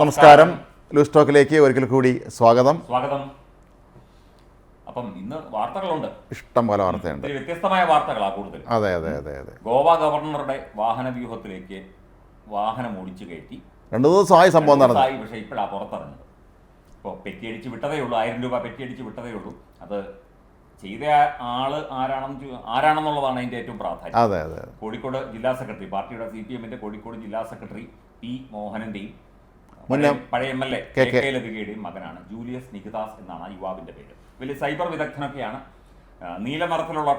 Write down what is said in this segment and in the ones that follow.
നമസ്കാരം. ലൂസ് ടോക്കിലേക്ക് ഒരിക്കൽ കൂടി സ്വാഗതം. സ്വാഗതം. അപ്പം ഇന്ന് വാർത്തകളുണ്ട്. ഇഷ്ടം പോലെ വാർത്തയുണ്ട്. വ്യത്യസ്തമായ വാർത്തകളാണ് കൂടുതൽ അതെ അതെ അതെ അതെ. ഗോവ ഗവർണറുടെ വാഹന വ്യൂഹത്തിലേക്ക് വാഹനം ഓടിച്ചു കയറ്റി. രണ്ടു ദിവസമായി സംഭവം നടന്നു. പക്ഷെ ഇപ്പോഴാണ് പുറത്തിറങ്ങുന്നത്. ഇപ്പോൾ പെറ്റിയടിച്ച് വിട്ടതേ ഉള്ളൂ ആയിരം രൂപ പെറ്റിയടിച്ച് വിട്ടതേ ഉള്ളൂ. അത് ചെയ്ത ആൾ ആരാണെന്ന് ആരാണെന്നുള്ളതാണ് അതിന്റെ ഏറ്റവും പ്രാധാന്യം. അതെ അതെ അതെ. കോഴിക്കോട് ജില്ലാ സെക്രട്ടറി പാർട്ടിയുടെ സി പി എമ്മിന്റെ കോഴിക്കോട് ജില്ലാ സെക്രട്ടറി പി മോഹനന്റെയും മുന്നേ പഴയ- പഴയ M L A K K K. K മകനാണ് ജൂലിയസ് നികിതാസ് എന്നാണ് ആ യുവാവിന്റെ പേര്. വലിയ സൈബർ വിദഗ്ധനൊക്കെയാണ്. ആ,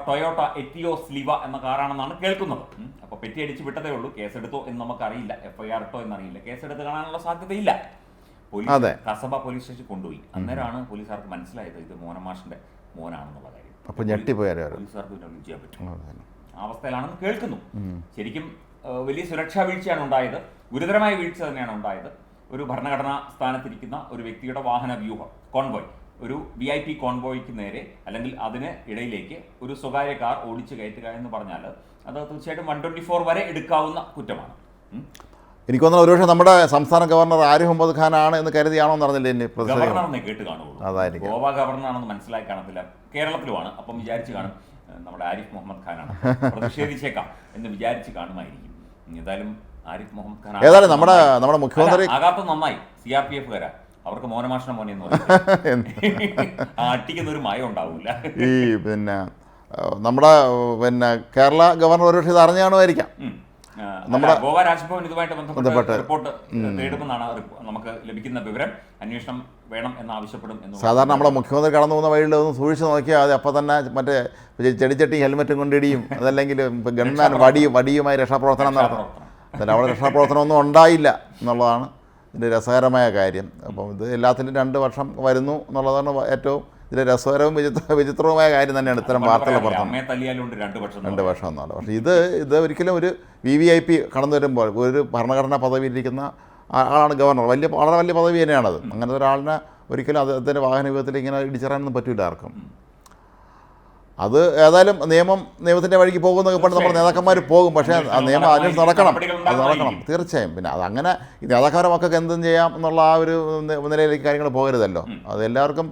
ടൊയോട്ട എറ്റിയോ സ്ലിവ എന്ന കാറാണെന്നാണ് കേൾക്കുന്നത്. അപ്പൊ പെറ്റി അടിച്ച് വിട്ടതേ ഉള്ളൂ. കേസെടുത്തോ എന്ന് നമുക്കറിയില്ല. എഫ്ഐആർ ഇട്ടോ എന്നറിയില്ല. കേസെടുത്ത് കാണാനുള്ള സാധ്യതയില്ല. പോലീസ്. കസബ പോലീസ് സ്റ്റേഷൻ കൊണ്ടുപോയി. അന്നേരമാണ് പോലീസുകാർക്ക് മനസ്സിലായത് ഇത് മോനമാഷിന്റെ മോനാണെന്നുള്ള കാര്യം. അപ്പൊ ഞെട്ടിപ്പോയി ആരും പോലീസുകാർക്ക് ചെയ്യാൻ പറ്റും ആ അവസ്ഥയിലാണെന്ന് കേൾക്കുന്നു. ശരിക്കും വലിയ സുരക്ഷാ വീഴ്ചയാണ് ഉണ്ടായത്. ഗുരുതരമായ വീഴ്ച തന്നെയാണ് ഉണ്ടായത്. ഒരു ഭരണഘടനാ സ്ഥാനത്തിരിക്കുന്ന ഒരു വ്യക്തിയുടെ വാഹന വ്യൂഹം കോൺവോയ്. ഒരു വി ഐ പി കോൺവോയ്ക്ക് നേരെ അല്ലെങ്കിൽ അതിന് ഇടയിലേക്ക് ഒരു സ്വകാര്യ കാർ ഓടിച്ചു കയറ്റുക എന്ന് പറഞ്ഞാൽ അത് തീർച്ചയായിട്ടും വൺ ട്വന്റി ഫോർ വരെ എടുക്കാവുന്ന കുറ്റമാണ്. എനിക്ക് തോന്നുന്നു ഒരുപക്ഷെ നമ്മുടെ സംസ്ഥാന ഗവർണർ ആരിഫ് മുഹമ്മദ് ഖാൻ ആണ് എന്ന് കരുതിയാണോ എന്നറിഞ്ഞില്ല എന്നെ ഗവർണറിനെ കേട്ട് കാണുള്ളൂ അതായിരിക്കും. ഗവർണർ ഗവർണറാണെന്ന് മനസ്സിലാക്കി കാണത്തില്ല. കേരളത്തിലുമാണ്. അപ്പം വിചാരിച്ചു കാണും നമ്മുടെ ആരിഫ് മുഹമ്മദ് ഖാനാണ്. പ്രതിഷേധിച്ചേക്കാം എന്ന് വിചാരിച്ച് കാണുമായിരിക്കും. ഏതായാലും ആരിഫ് മുഹമ്മദ് ഖാൻ ഏതായാലും നമ്മുടെ നമ്മുടെ മുഖ്യമന്ത്രി ആകാത്ത നന്നായി. സി ആർ പി എഫ് കാരാ. അവർക്ക് മോനമാഷണ മോനെ എന്ന് അട്ടിക്കുന്ന ഒരു മയം ഉണ്ടാവില്ല ഈ പിന്നെ നമ്മുടെ പിന്നെ കേരള ഗവർണർ ഒരുപക്ഷെ ഇത് അറിഞ്ഞു കാണുമായിരിക്കാം നമ്മുടെ- ഗോവ രാജ്ഭവൻ ഇതുമായിട്ട് ബന്ധപ്പെട്ട് റിപ്പോർട്ട് തേടുമെന്നാണ് നമുക്ക് ലഭിക്കുന്ന വിവരം. അന്വേഷണം വേണം എന്ന് ആവശ്യപ്പെടും എന്ന് സാധാരണ നമ്മുടെ മുഖ്യമന്ത്രി കടന്നു പോകുന്ന വഴിയിൽ ഒന്ന് സൂക്ഷിച്ച് നോക്കിയാൽ അത് അപ്പം തന്നെ മറ്റേ ചെടിച്ചട്ടി ഹെൽമെറ്റും കൊണ്ടിടിയും അതല്ലെങ്കിൽ ഗൺമാൻ വടി വടിയുമായി രക്ഷാപ്രവർത്തനം നടത്തും. എന്നാലും അവിടെ രക്ഷാപ്രവർത്തനമൊന്നും ഉണ്ടായില്ല എന്നുള്ളതാണ് ഇതിന്റെ രസകരമായ കാര്യം. അപ്പം ഇത് എല്ലാത്തിലും രണ്ട് വർഷം വരുന്നു എന്നുള്ളതാണ് ഏറ്റവും ഇതിലെ രസകരവും വിചിത്ര വിചിത്രവുമായ കാര്യം തന്നെയാണ് ഇത്തരം വാർത്തകൾ പറഞ്ഞത് രണ്ട് വർഷം എന്നുള്ളത് പക്ഷേ ഇത് ഇത് ഒരിക്കലും ഒരു വി വി ഐ പി കടന്നു വരുമ്പോൾ ഒരു ഭരണഘടനാ പദവിയിലിരിക്കുന്ന ആളാണ് ഗവർണർ. വലിയ വളരെ വലിയ പദവി തന്നെയാണത്. അങ്ങനത്തെ ഒരാളിനെ ഒരിക്കലും അദ്ദേഹത്തിന്റെ വാഹന വിഭവത്തിൽ ഇങ്ങനെ ഇടിച്ചിറാനൊന്നും പറ്റില്ല ആർക്കും. അത് ഏതായാലും നിയമം നിയമത്തിന്റെ വഴിക്ക് പോകുന്നൊക്കെ പണ്ട് നമ്മുടെ നേതാക്കന്മാർ പോകും. പക്ഷേ ആ നിയമം അതിന് നടക്കണം. അത് നടക്കണം. തീർച്ചയായും. പിന്നെ അതങ്ങനെ ഈ നേതാക്കന്മാരെ മക്കൾക്ക് എന്തും ചെയ്യാം എന്നുള്ള ആ ഒരു നിലയിലേക്ക് കാര്യങ്ങൾ പോകരുതല്ലോ. അത് എല്ലാവർക്കും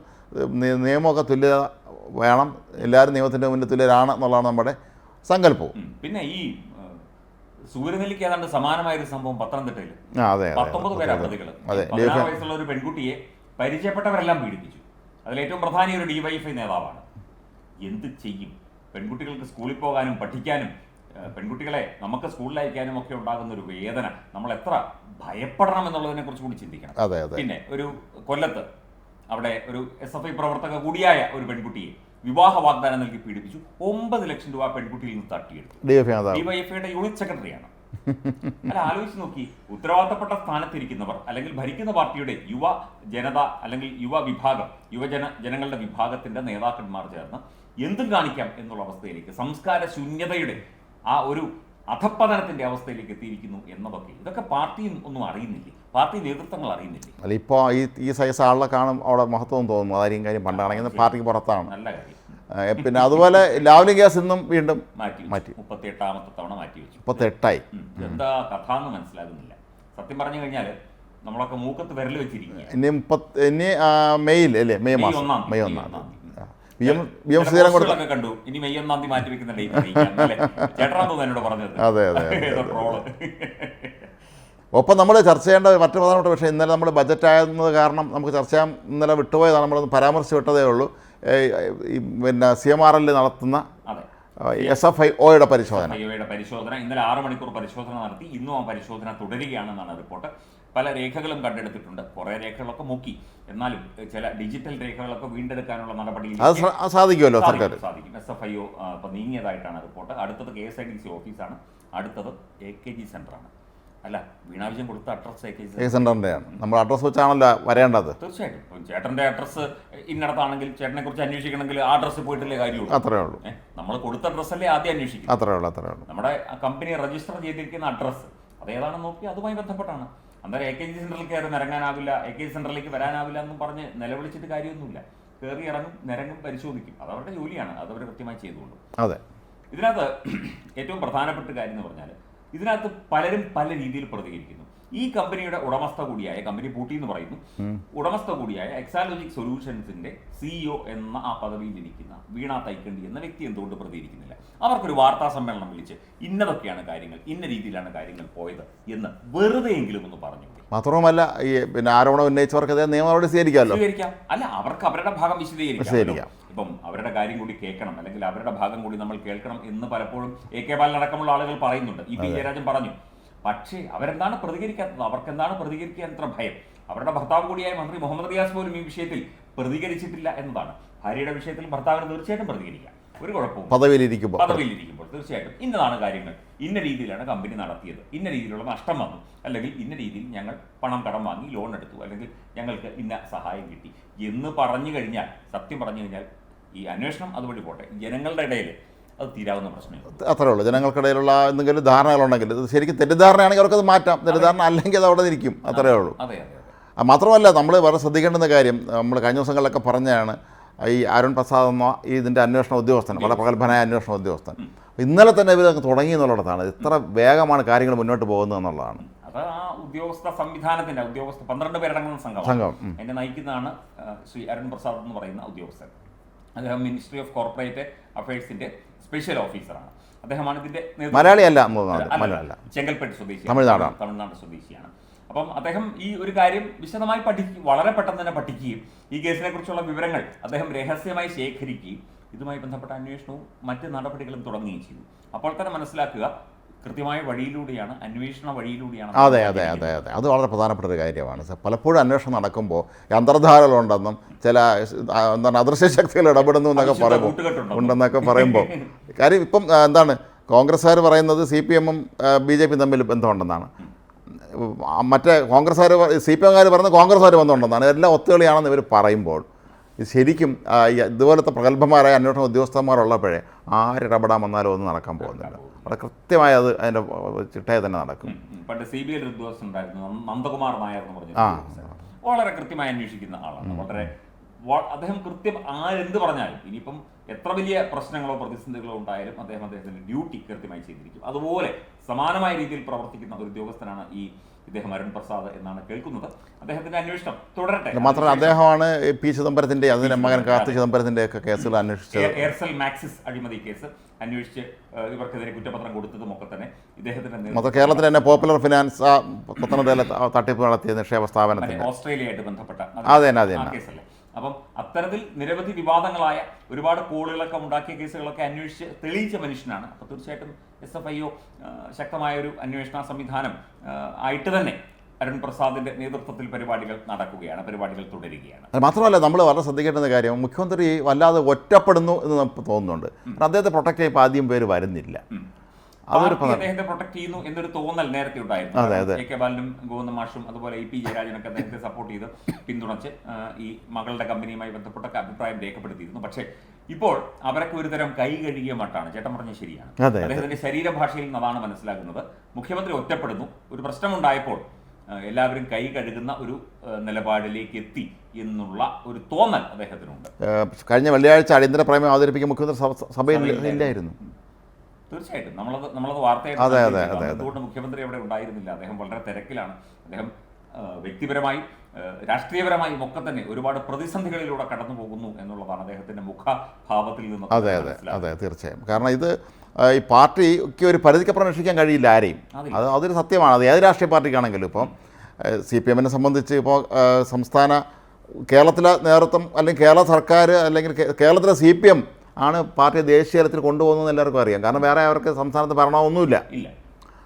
നിയമമൊക്കെ തുല്യത വേണം. എല്ലാവരും നിയമത്തിന്റെ മുന്നിൽ തുല്യരാണ് എന്നുള്ളതാണ് നമ്മുടെ സങ്കല്പവും. പിന്നെ ഈ സൂര്യനെല്ലിക്ക് ഏതാണ്ട് സമാനമായ ഒരു സംഭവം പത്തനംതിട്ടയിൽ അതെ അതെ. പത്തൊമ്പത് പേരാണ് പ്രതികൾ അതെ പതിനാറ് വയസ്സുള്ള ഒരു പെൺകുട്ടിയെ പരിചയപ്പെട്ടവരെല്ലാം പീഡിപ്പിച്ചു. അതിൽ ഏറ്റവും പ്രധാനി ഒരു ഡിവൈഎഫ്ഐ നേതാവാണ്. എന്ത് ചെയ്യും? പെൺകുട്ടികൾക്ക് സ്കൂളിൽ പോകാനും പഠിക്കാനും പെൺകുട്ടികളെ നമുക്ക് സ്കൂളിൽ അയക്കാനും ഒക്കെ ഉണ്ടാകുന്ന ഒരു വേദന. നമ്മൾ എത്ര ഭയപ്പെടണം എന്നുള്ളതിനെ കുറിച്ച് കൂടി ചിന്തിക്കണം. പിന്നെ ഒരു കൊല്ലത്ത് അവിടെ ഒരു എസ് എഫ് ഐ പ്രവർത്തക കൂടിയായ ഒരു പെൺകുട്ടിയെ വിവാഹ വാഗ്ദാനം നൽകി പീഡിപ്പിച്ചു. ഒമ്പത് ലക്ഷം രൂപ പെൺകുട്ടിയിൽ നിന്ന് തട്ടിയെടുത്തു. ഡിവൈഎഫ്ഐയുടെ യൂണിറ്റ് സെക്രട്ടറിയാണ്. അല്ല ആലോചിച്ച് നോക്കി. ഉത്തരവാദിത്തപ്പെട്ട സ്ഥാനത്തിരിക്കുന്നവർ അല്ലെങ്കിൽ ഭരിക്കുന്ന പാർട്ടിയുടെ യുവ ജനത അല്ലെങ്കിൽ യുവ വിഭാഗം യുവജന ജനങ്ങളുടെ വിഭാഗത്തിന്റെ നേതാക്കന്മാർ ചേർന്ന് എന്തും കാണിക്കാം എന്നുള്ള അവസ്ഥയിലേക്ക് സംസ്കാര ശൂന്യതയുടെ ആ ഒരു അധപ്പതനത്തിന്റെ അവസ്ഥയിലേക്ക് എത്തിയിരിക്കുന്നു എന്നതൊക്കെ. ഇതൊക്കെ പാർട്ടിയും ഒന്നും അറിയുന്നില്ലേ? പാർട്ടി നേതൃത്വങ്ങൾ അറിയുന്നില്ലേ? അല്ല ഇപ്പോൾ ഈ ഈ സൈസ് ആളെ കാണും അവിടെ മഹത്വം തോന്നുന്നു. അതായിരിക്കും കാര്യം. പണ്ടാണെങ്കിൽ പാർട്ടിക്ക് പുറത്താണ്. നല്ല കാര്യം. പിന്നെ അതുപോലെ ലാവ്ലി ഗ്യാസ് ഇന്നും വീണ്ടും മാറ്റി മാറ്റി. മുപ്പത്തി എട്ടാമത്തെ തവണ മാറ്റി വെച്ചു. മുപ്പത്തെട്ടായി. എന്താ കഥ എന്ന് മനസ്സിലാകുന്നില്ല. സത്യം പറഞ്ഞു കഴിഞ്ഞാൽ നമ്മളൊക്കെ മൂക്കത്ത് വിരൽ വെച്ചിരിക്കുക ഇനി മുപ്പത്തി ഇനി മെയ്യിൽ അല്ലേ? മെയ് മാസം. മെയ് ഒന്നാം തീയതി. V M V M Sreedharan കൊടുത്ത കണ്ടു. ഇനി മെയ് ഒന്നാം തീയതി മാറ്റി വെക്കുന്ന ഡേറ്റ് എന്നോട് പറഞ്ഞത്. അതെ, അതെ, ഒപ്പം നമ്മൾ ചർച്ച ചെയ്യേണ്ട മറ്റു പ്രധാനപ്പെട്ട പക്ഷേ ഇന്നലെ നമ്മൾ ബജറ്റ് ആയിരുന്നത് കാരണം നമുക്ക് ചർച്ച ചെയ്യാൻ ഇന്നലെ വിട്ടുപോയതാണ്. നമ്മൾ പരാമർശം വിട്ടതേ ഉള്ളൂ. പിന്നെ സി എം ആർ എല്ലിൽ നടത്തുന്ന എസ് എഫ് ഐ ഒയുടെ പരിശോധന. പരിശോധന. ഇന്നലെ ആറ് മണിക്കൂർ പരിശോധന നടത്തി. ഇന്നും ആ പരിശോധന തുടരുകയാണെന്നാണ് റിപ്പോർട്ട്. പല രേഖകളും കണ്ടെടുത്തിട്ടുണ്ട്. കുറേ രേഖകളൊക്കെ മുക്കി. എന്നാലും ചില ഡിജിറ്റൽ രേഖകളൊക്കെ വീണ്ടെടുക്കാനുള്ള നടപടിയിൽ അത് സാധിക്കുമല്ലോ സാധിക്കും, എസ് എഫ് ഐ ഒ ഇപ്പൊ നീങ്ങിയതായിട്ടാണ് റിപ്പോർട്ട്. അടുത്തത് K S I D C ഓഫീസാണ്. അടുത്തത് എ കെ ജി സെന്ററാണ്. അല്ല വീണാവശ്യം കൊടുത്ത അഡ്രസ് എ കെ ജി ഈ നമ്മൾ അഡ്രസ് വെച്ചാണല്ലോ വരേണ്ടത്. തീർച്ചയായിട്ടും. ചേട്ടന്റെ അഡ്രസ് ഇന്നടത്താണെങ്കിൽ ചേട്ടനെ കുറിച്ച് അന്വേഷിക്കണമെങ്കിൽ ആ അഡ്രസ്സ് പോയിട്ടല്ലേ കാര്യമുള്ളൂ. അത്രേ ഉള്ളൂ. നമ്മൾ കൊടുത്ത അഡ്രസ്സല്ലേ ആദ്യം അന്വേഷിക്കും അത്രേ ഉള്ളൂ അത്രേ ഉള്ളൂ. നമ്മുടെ കമ്പനി രജിസ്റ്റർ ചെയ്തിരിക്കുന്ന അഡ്രസ് അതേതാണെന്ന് നോക്കി അതുമായി ബന്ധപ്പെട്ടാണ്. അന്നേരം എ കെ ജി സെന്ററിൽ കയറി നിരങ്ങാനാവില്ല. എ കെ ജി സെന്ററിലേക്ക് വരാനാവില്ല എന്നും പറഞ്ഞ് നിലവിളിച്ചിട്ട് കാര്യമൊന്നുമില്ല. കയറി ഇറങ്ങും നിരങ്ങും പരിശോധിക്കും. അത് അവരുടെ ജോലിയാണ്. അത് അവർ കൃത്യമായി ചെയ്തുകൊണ്ടു. അതെ. ഇതിനകത്ത് ഏറ്റവും പ്രധാനപ്പെട്ട കാര്യം എന്ന് പറഞ്ഞാൽ ഇതിനകത്ത് പലരും പല രീതിയിൽ പ്രതികരിക്കുന്നു. ഈ കമ്പനിയുടെ ഉടമസ്ഥ കൂടിയായ കമ്പനി പൂട്ടി എന്ന് പറയുന്നു ഉടമസ്ഥ കൂടിയായ എക്സാലോജിക് സൊല്യൂഷൻസിന്റെ സിഇഒ എന്ന ആ പദവിയിൽ ഇരിക്കുന്ന വീണ തൈക്കണ്ടി എന്ന വ്യക്തി എന്തുകൊണ്ട് പ്രതികരിക്കുന്നില്ല? അവർക്കൊരു വാർത്താ സമ്മേളനം വിളിച്ച് ഇന്നതൊക്കെയാണ് കാര്യങ്ങൾ ഇന്ന രീതിയിലാണ് കാര്യങ്ങൾ പോയത് എന്ന് വെറുതെയെങ്കിലും ഒന്ന് പറഞ്ഞു മാത്രവുമല്ല ഈ പിന്നെ ആരോപണം ഉന്നയിച്ചവർക്ക് നിയമ സ്വീകരിക്കാമല്ലോ. സ്വീകരിക്കാം. അല്ല അവർക്ക് അവരുടെ ഭാഗം വിശദീകരിക്കാം. ഇപ്പം അവരുടെ കാര്യം കൂടി കേൾക്കണം അല്ലെങ്കിൽ അവരുടെ ഭാഗം കൂടി നമ്മൾ കേൾക്കണം എന്ന് പലപ്പോഴും എ കെ ബാലൻ അടക്കമുള്ള ആളുകൾ പറയുന്നുണ്ട്. ഇ പി ജയരാജൻ പറഞ്ഞു പക്ഷേ അവരെന്താണ് പ്രതികരിക്കാത്തത്? അവർക്കെന്താണ് പ്രതികരിക്കാൻ എത്ര ഭയം? അവരുടെ ഭർത്താവ് കൂടിയായ മന്ത്രി മുഹമ്മദ് റിയാസ് പോലും ഈ വിഷയത്തിൽ പ്രതികരിച്ചിട്ടില്ല എന്നതാണ്. ഭാര്യയുടെ വിഷയത്തിൽ ഭർത്താവിന് തീർച്ചയായിട്ടും പ്രതികരിക്കാം. ഒരു കുഴപ്പവും പദവിയിലിരിക്കുമ്പോൾ. പദവിയിലിരിക്കുമ്പോൾ തീർച്ചയായിട്ടും. ഇന്നതാണ് കാര്യങ്ങൾ. ഇന്ന രീതിയിലാണ് കമ്പനി നടത്തിയത്. ഇന്ന രീതിയിലുള്ള നഷ്ടം വന്നു. അല്ലെങ്കിൽ ഇന്ന രീതിയിൽ ഞങ്ങൾ പണം കടം വാങ്ങി ലോൺ എടുത്തു. അല്ലെങ്കിൽ ഞങ്ങൾക്ക് ഇന്ന സഹായം കിട്ടി. എന്ന് പറഞ്ഞു കഴിഞ്ഞാൽ സത്യം പറഞ്ഞു കഴിഞ്ഞാൽ ഈ അന്വേഷണം അതുവഴി പോട്ടെ. ജനങ്ങളുടെ ഇടയിൽ അത് തീരാവുന്ന പ്രശ്നമാണ് അത്രേ ഉള്ളൂ. ജനങ്ങൾക്കിടയിലുള്ള എന്തെങ്കിലും ധാരണകളുണ്ടെങ്കിൽ ഇത് ശരിക്കും തെറ്റിദ്ധാരണയാണെങ്കിൽ അവർക്കത് മാറ്റാം. തെറ്റിദ്ധാരണ അല്ലെങ്കിൽ അത് അവിടെ ഇരിക്കും അത്രേ ഉള്ളൂ. അതെ അതെ അതെ. മാത്രമല്ല നമ്മൾ വളരെ ശ്രദ്ധിക്കേണ്ടുന്ന കാര്യം നമ്മൾ കഴിഞ്ഞ ദിവസങ്ങളിലൊക്കെ പറഞ്ഞതാണ് ഈ അരുൺ പ്രസാദ് എന്ന ഈ ഇതിന്റെ അന്വേഷണ ഉദ്യോഗസ്ഥൻ വളരെ പ്രഗത്ഭനായ അന്വേഷണ ഉദ്യോഗസ്ഥൻ. ഇന്നലെ തന്നെ ഇവർ തുടങ്ങി എന്നുള്ളതാണ്. ഇത്ര വേഗമാണ് കാര്യങ്ങൾ മുന്നോട്ട് പോകുന്നത് എന്നുള്ളതാണ്. അത് ആ ഉദ്യോഗസ്ഥ സംവിധാനത്തിന്റെ ഉദ്യോഗസ്ഥ പന്ത്രണ്ട് പേരടങ്ങുന്ന സംഘം സംഘം, എന്നെ നയിക്കുന്നതാണ് ശ്രീ അരുൺ പ്രസാദ് എന്ന് പറയുന്ന ഉദ്യോഗസ്ഥൻ. അദ്ദേഹം മിനിസ്ട്രി ഓഫ് കോർപ്പറേറ്റ് അഫയേഴ്സിന്റെ സ്പെഷ്യൽ ഓഫീസറാണ് അദ്ദേഹമാണ് ഇതിന്റെ മലയാളിയല്ല ചെങ്കൽപ്പേട്ട് ചെങ്കൽപ്പെട്ട് സ്വദേശിയാണ്. തമിഴ്നാടാണ്. തമിഴ്നാട് സ്വദേശിയാണ്. അപ്പം അദ്ദേഹം ഈ ഒരു കാര്യം വിശദമായി പഠിക്കും വളരെ പെട്ടെന്ന് തന്നെ പഠിക്കുകയും ഈ കേസിനെ കുറിച്ചുള്ള വിവരങ്ങൾ അദ്ദേഹം രഹസ്യമായി ശേഖരിക്കുകയും ഇതുമായി ബന്ധപ്പെട്ട അന്വേഷണവും മറ്റ് നടപടികളും തുടങ്ങുകയും ചെയ്തു. അപ്പോൾ തന്നെ മനസ്സിലാക്കുക കൃത്യമായ വഴിയിലൂടെയാണ് അന്വേഷണ വഴിയിലൂടെയാണ് അതെ അതെ അതെ അതെ. അത് വളരെ പ്രധാനപ്പെട്ട ഒരു കാര്യമാണ്. പലപ്പോഴും അന്വേഷണം നടക്കുമ്പോൾ അന്തർധാരകളുണ്ടെന്നും ചില എന്താണ് അദൃശ്യ ശക്തികൾ ഇടപെടുന്നു എന്നൊക്കെ പറയുമ്പോൾ ഉണ്ടെന്നൊക്കെ പറയുമ്പോൾ. കാര്യം ഇപ്പം എന്താണ് കോൺഗ്രസ്സുകാർ പറയുന്നത് സി പി എമ്മും ബി ജെ പിയും തമ്മിൽ ബന്ധമുണ്ടെന്നാണ്. മറ്റേ കോൺഗ്രസ്സുകാർ സി പി എംകാർ പറയുന്നത് കോൺഗ്രസ്സുകാർ ബന്ധമുണ്ടെന്നാണ്. എല്ലാം ഒത്തുകളിയാണെന്ന് ഇവർ പറയുമ്പോൾ ശരിക്കും ഇതുപോലത്തെ പ്രഗത്ഭന്മാരായ അന്വേഷണ ഉദ്യോഗസ്ഥന്മാരുള്ളപ്പോഴേ ആരിടപെടാൻ വന്നാലും ഒന്നും നടക്കാൻ പോകുന്നില്ല. അവിടെ കൃത്യമായി അത് അതിന്റെ ചിട്ടയെ തന്നെ നടക്കും. ഉം, ഉം. പണ്ട് സി ബി ഐ ഉദ്യോഗസ്ഥൻ ഉണ്ടായിരുന്നു. നന്ദകുമാർ നായർ എന്ന് പറഞ്ഞ ആ. വളരെ കൃത്യമായി അന്വേഷിക്കുന്ന ആളാണ്. വളരെ അദ്ദേഹം കൃത്യം ആരെന്ത് പറഞ്ഞാലും ഇനിയിപ്പം എത്ര വലിയ പ്രശ്നങ്ങളോ പ്രതിസന്ധികളോ ഉണ്ടായാലും അദ്ദേഹം അദ്ദേഹത്തിന്റെ ഡ്യൂട്ടി കൃത്യമായി ചെയ്തിരിക്കും. അതുപോലെ സമാനമായ രീതിയിൽ പ്രവർത്തിക്കുന്ന ഒരു ഉദ്യോഗസ്ഥനാണ് ഈ ഇദ്ദേഹം അരുൺ പ്രസാദ് എന്നാണ് കേൾക്കുന്നത്. അദ്ദേഹത്തിന്റെ അന്വേഷണം തുടരട്ടെ. മാത്രമല്ല അദ്ദേഹമാണ് പി ചിദംബരത്തിന്റെ അതിന്റെ മകൻ കാർത്തി ചിദംബരത്തിന്റെ ഒക്കെ കേസുകൾ അന്വേഷിച്ചത്. എയർ- എയർസെൽ മാക്സിസ് അഴിമതി കേസ് അന്വേഷിച്ച് ഇവർക്കെതിരെ കുറ്റപത്രം കൊടുത്തതും ഒക്കെ തന്നെ ഇദ്ദേഹത്തിന്റെ നേതൃത്വത്തിൽ കേരളത്തിൽ തന്നെ പോപ്പുലർ ഫിനാൻസ് പത്തനംതിട്ട തട്ടിപ്പ് നടത്തിയ നിക്ഷേപ സ്ഥാപനത്തിന് ഓസ്ട്രേലിയ ഓസ്ട്രേലിയയായിട്ട് ബന്ധപ്പെട്ട അതെ അതെ. കേസല്ലേ? അപ്പം അത്തരത്തിൽ നിരവധി വിവാദങ്ങളായ ഒരുപാട് കോളുകളൊക്കെ ഉണ്ടാക്കിയ കേസുകളൊക്കെ അന്വേഷിച്ച് തെളിയിച്ച മനുഷ്യനാണ്. അപ്പോൾ തീർച്ചയായിട്ടും എസ് എഫ് ഐ ഒ ശക്തമായ ഒരു അന്വേഷണ സംവിധാനം ആയിട്ട് തന്നെ അരുൺ പ്രസാദിന്റെ നേതൃത്വത്തിൽ പരിപാടികൾ നടക്കുകയാണ് പരിപാടികൾ തുടരുകയാണ്. മാത്രമല്ല നമ്മൾ വളരെ ശ്രദ്ധിക്കേണ്ടുന്ന കാര്യം മുഖ്യമന്ത്രി വല്ലാതെ ഒറ്റപ്പെടുന്നു എന്ന് നമുക്ക് തോന്നുന്നുണ്ട്. അദ്ദേഹത്തെ പ്രൊട്ടക്ട് ചെയ്യുമ്പോൾ ആദ്യം പേര് വരുന്നില്ല. അതൊരു അദ്ദേഹത്തെ പ്രൊട്ടക്ട് ചെയ്യുന്നു എന്നൊരു തോന്നൽ നേരത്തെ ഉണ്ടായിരുന്നു. കെ കെ ബാലനും ഗോവിന്ദ മാഷും അതുപോലെ ഇ പി ജയരാജനൊക്കെ അദ്ദേഹത്തെ സപ്പോർട്ട് ചെയ്ത് പിന്തുണച്ച് ഈ മകളുടെ കമ്പനിയുമായി ബന്ധപ്പെട്ടൊക്കെ അഭിപ്രായം രേഖപ്പെടുത്തിയിരുന്നു. പക്ഷേ ഇപ്പോൾ അവരൊക്കെ ഒരുതരം കൈ കഴുകിയ മട്ടാണ്. ചേട്ടൻ പറഞ്ഞ ശരിയാണ്. അദ്ദേഹത്തിന്റെ ശരീരഭാഷയിൽ നിന്ന് അതാണ് മനസ്സിലാകുന്നത്. മുഖ്യമന്ത്രി ഒറ്റപ്പെടുന്നു. ഒരു പ്രശ്നമുണ്ടായപ്പോൾ എല്ലാവരും കൈ കഴുകുന്ന ഒരു നിലപാടിലേക്ക് എത്തി എന്നുള്ള ഒരു തോന്നൽ അദ്ദേഹത്തിനുണ്ട്. കഴിഞ്ഞ വെള്ളിയാഴ്ച അടിയന്തര പ്രമേയം അവതരിപ്പിക്കാൻ മുഖ്യമന്ത്രി സഭയിൽ ഇല്ലായിരുന്നു. തീർച്ചയായിട്ടും. നമ്മളത് നമ്മളത് വാർത്തയായിട്ട് അതെ, അതെ, അതെ, അതെ. മുഖ്യമന്ത്രി അവിടെ ഉണ്ടായിരുന്നില്ല. അദ്ദേഹം വളരെ തിരക്കിലാണ്. അദ്ദേഹം വ്യക്തിപരമായി രാഷ്ട്രീയപരമായും ഒക്കെ തന്നെ ഒരുപാട് പ്രതിസന്ധികളിലൂടെ കടന്നു പോകുന്നു എന്നുള്ളതാണ് അദ്ദേഹത്തിന്റെ മുഖഭാവത്തിൽ നിന്ന് അതെ അതെ അതെ തീർച്ചയായും. കാരണം ഇത് ഈ പാർട്ടിക്ക് ഒരു പരിധിക്കപ്പുറം രക്ഷിക്കാൻ കഴിയില്ല ആരെയും. അത് അതൊരു സത്യമാണ്. അത് ഏത് രാഷ്ട്രീയ പാർട്ടിക്കാണെങ്കിലും ഇപ്പം സി പി എമ്മിനെ സംബന്ധിച്ച് ഇപ്പോൾ സംസ്ഥാന കേരളത്തിലെ നേതൃത്വം അല്ലെങ്കിൽ കേരള സർക്കാർ അല്ലെങ്കിൽ കേരളത്തിലെ സി പി എം ആണ് പാർട്ടി ദേശീയ തലത്തിൽ കൊണ്ടുപോകുന്നതെന്ന് എല്ലാവർക്കും അറിയാം. കാരണം വേറെ അവർക്ക് സംസ്ഥാനത്ത് ഭരണമൊന്നുമില്ല.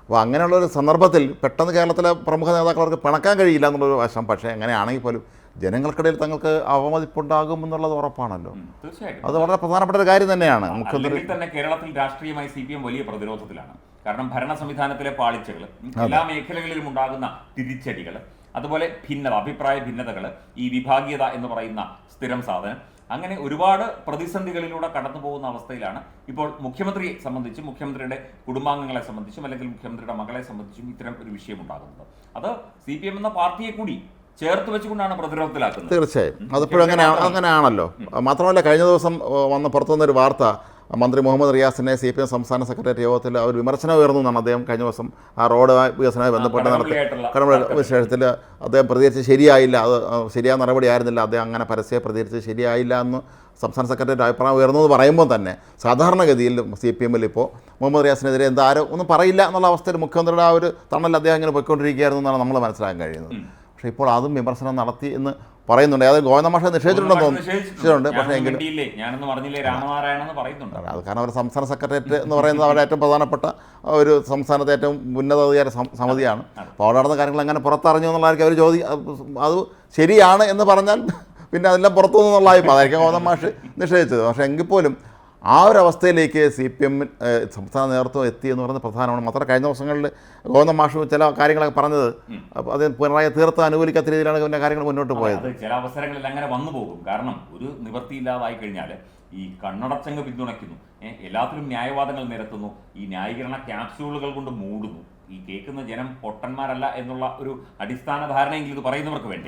അപ്പോൾ അങ്ങനെയുള്ള ഒരു സന്ദർഭത്തിൽ പെട്ടെന്ന് കേരളത്തിലെ പ്രമുഖ നേതാക്കൾ അവർക്ക് പിണക്കാൻ കഴിയില്ല എന്നുള്ളൊരു വശം. പക്ഷേ എങ്ങനെയാണെങ്കിൽ പോലും ജനങ്ങൾക്കിടയിൽ തങ്ങൾക്ക് അവമതിപ്പുണ്ടാകും എന്നുള്ളത് ഉറപ്പാണല്ലോ. തീർച്ചയായിട്ടും. അത് വളരെ പ്രധാനപ്പെട്ട ഒരു കാര്യം തന്നെയാണ്. മുഖ്യമന്ത്രി തന്നെ കേരളത്തിൽ രാഷ്ട്രീയമായി സി പി എം വലിയ പ്രതിരോധത്തിലാണ്. കാരണം ഭരണ സംവിധാനത്തിലെ പാളിച്ചകൾ എല്ലാ മേഖലകളിലും ഉണ്ടാകുന്ന തിരിച്ചടികൾ അതുപോലെ ഭിന്നത അഭിപ്രായ ഭിന്നതകൾ ഈ വിഭാഗീയത എന്ന് പറയുന്ന സ്ഥിരം സാധനം അങ്ങനെ ഒരുപാട് പ്രതിസന്ധികളിലൂടെ കടന്നു പോകുന്ന അവസ്ഥയിലാണ്. ഇപ്പോൾ മുഖ്യമന്ത്രിയെ സംബന്ധിച്ചും മുഖ്യമന്ത്രിയുടെ കുടുംബാംഗങ്ങളെ സംബന്ധിച്ചും അല്ലെങ്കിൽ മുഖ്യമന്ത്രിയുടെ മകളെ സംബന്ധിച്ചും ഇത്തരം ഒരു വിഷയം ഉണ്ടാകുന്നത്. അത് സി പി എം എന്ന പാർട്ടിയെ കൂടി ചേർത്ത് വെച്ചുകൊണ്ടാണ് പ്രതിരോധത്തിലാക്കുന്നത്. തീർച്ചയായും. അതിപ്പോഴും അങ്ങനെ അങ്ങനെയാണല്ലോ. മാത്രമല്ല കഴിഞ്ഞ ദിവസം വന്ന വന്ന പുറത്തുനിന്നൊരു വാർത്ത മന്ത്രി മുഹമ്മദ് റിയാസിനെ സി പി എം സംസ്ഥാന സെക്രട്ടറി യോഗത്തിൽ അവർ വിമർശനം ഉയർന്നു എന്നാണ് അദ്ദേഹം കഴിഞ്ഞ ദിവസം ആ റോഡ് വികസനവുമായി ബന്ധപ്പെട്ട് നടത്തി കടമ്പ വിശേഷത്തിൽ അദ്ദേഹം പ്രതികരിച്ച് ശരിയായില്ല. അത് ശരിയായ നടപടി ആയിരുന്നില്ല. അദ്ദേഹം അങ്ങനെ പരസ്യ പ്രതികരിച്ച് ശരിയായില്ല എന്ന് സംസ്ഥാന സെക്രട്ടറിയുടെ അഭിപ്രായം ഉയർന്നു എന്ന് പറയുമ്പോൾ തന്നെ സാധാരണഗതിയിൽ സി പി എമ്മിൽ ഇപ്പോൾ മുഹമ്മദ് റിയാസിനെതിരെ എന്താരോ ഒന്നും പറയില്ല എന്നുള്ള അവസ്ഥയിൽ മുഖ്യമന്ത്രിയുടെ ആ ഒരു തണൽ അദ്ദേഹം ഇങ്ങനെ പോയിക്കൊണ്ടിരിക്കുകയായിരുന്നു എന്നാണ് നമ്മൾ മനസ്സിലാക്കാൻ കഴിയുന്നത്. പക്ഷേ ഇപ്പോൾ അതും വിമർശനം നടത്തി എന്ന് പറയുന്നുണ്ട്. അതായത് ഗോവിന്ദ മാഷ നിഷേധിച്ചിട്ടുണ്ടെന്ന് തോന്നുന്നുണ്ട് പക്ഷേ എങ്കിലും അത് കാരണം അവർ സംസ്ഥാന സെക്രട്ടേറിയറ്റ് എന്ന് പറയുന്നത് അവരുടെ ഏറ്റവും പ്രധാനപ്പെട്ട ഒരു സംസ്ഥാനത്തെ ഏറ്റവും ഉന്നതാധികാര അധികാര സമിതിയാണ്. അപ്പോൾ അവിടെ നടന്ന കാര്യങ്ങൾ എങ്ങനെ പുറത്തറിഞ്ഞു എന്നുള്ളതായിരിക്കും അവർ ചോദി അത് ശരിയാണ് എന്ന് പറഞ്ഞാൽ പിന്നെ അതെല്ലാം പുറത്തു നിന്നുള്ളതായി അതായിരിക്കും ഗോവിന്ദ മാഷ് നിഷേധിച്ചത്. പക്ഷേ എങ്കിൽ പോലും ആ ഒരു അവസ്ഥയിലേക്ക് സി പി എം സംസ്ഥാന നേതൃത്വം എത്തി എന്ന് പറയുന്നത് പ്രധാനമാണ്. മാത്രം കഴിഞ്ഞ ദിവസങ്ങളിൽ ഗോവിന്ദ മാഷ് ചില കാര്യങ്ങളൊക്കെ പറഞ്ഞത്. അപ്പോൾ അത് പിണറായി തീർത്ത് അനുകൂലിക്കാത്ത രീതിയിലാണ് ഇവന്റെ കാര്യങ്ങൾ മുന്നോട്ട് പോയത്. ചില അവസരങ്ങളിൽ അങ്ങനെ വന്നു പോകും. കാരണം ഒരു നിവൃത്തിയില്ലാതായി കഴിഞ്ഞാൽ ഈ കണ്ണടച്ചങ്ങ് പിന്തുണയ്ക്കുന്നു. എല്ലാത്തിലും ന്യായവാദങ്ങൾ നിരത്തുന്നു. ഈ ന്യായീകരണ ക്യാപ്സ്യൂളുകൾ കൊണ്ട് മൂടുന്നു. ഈ കേൾക്കുന്ന ജനം പൊട്ടന്മാരല്ല എന്നുള്ള ഒരു അടിസ്ഥാന ധാരണയെങ്കിലും ഇത് പറയുന്നവർക്ക് വേണ്ടി.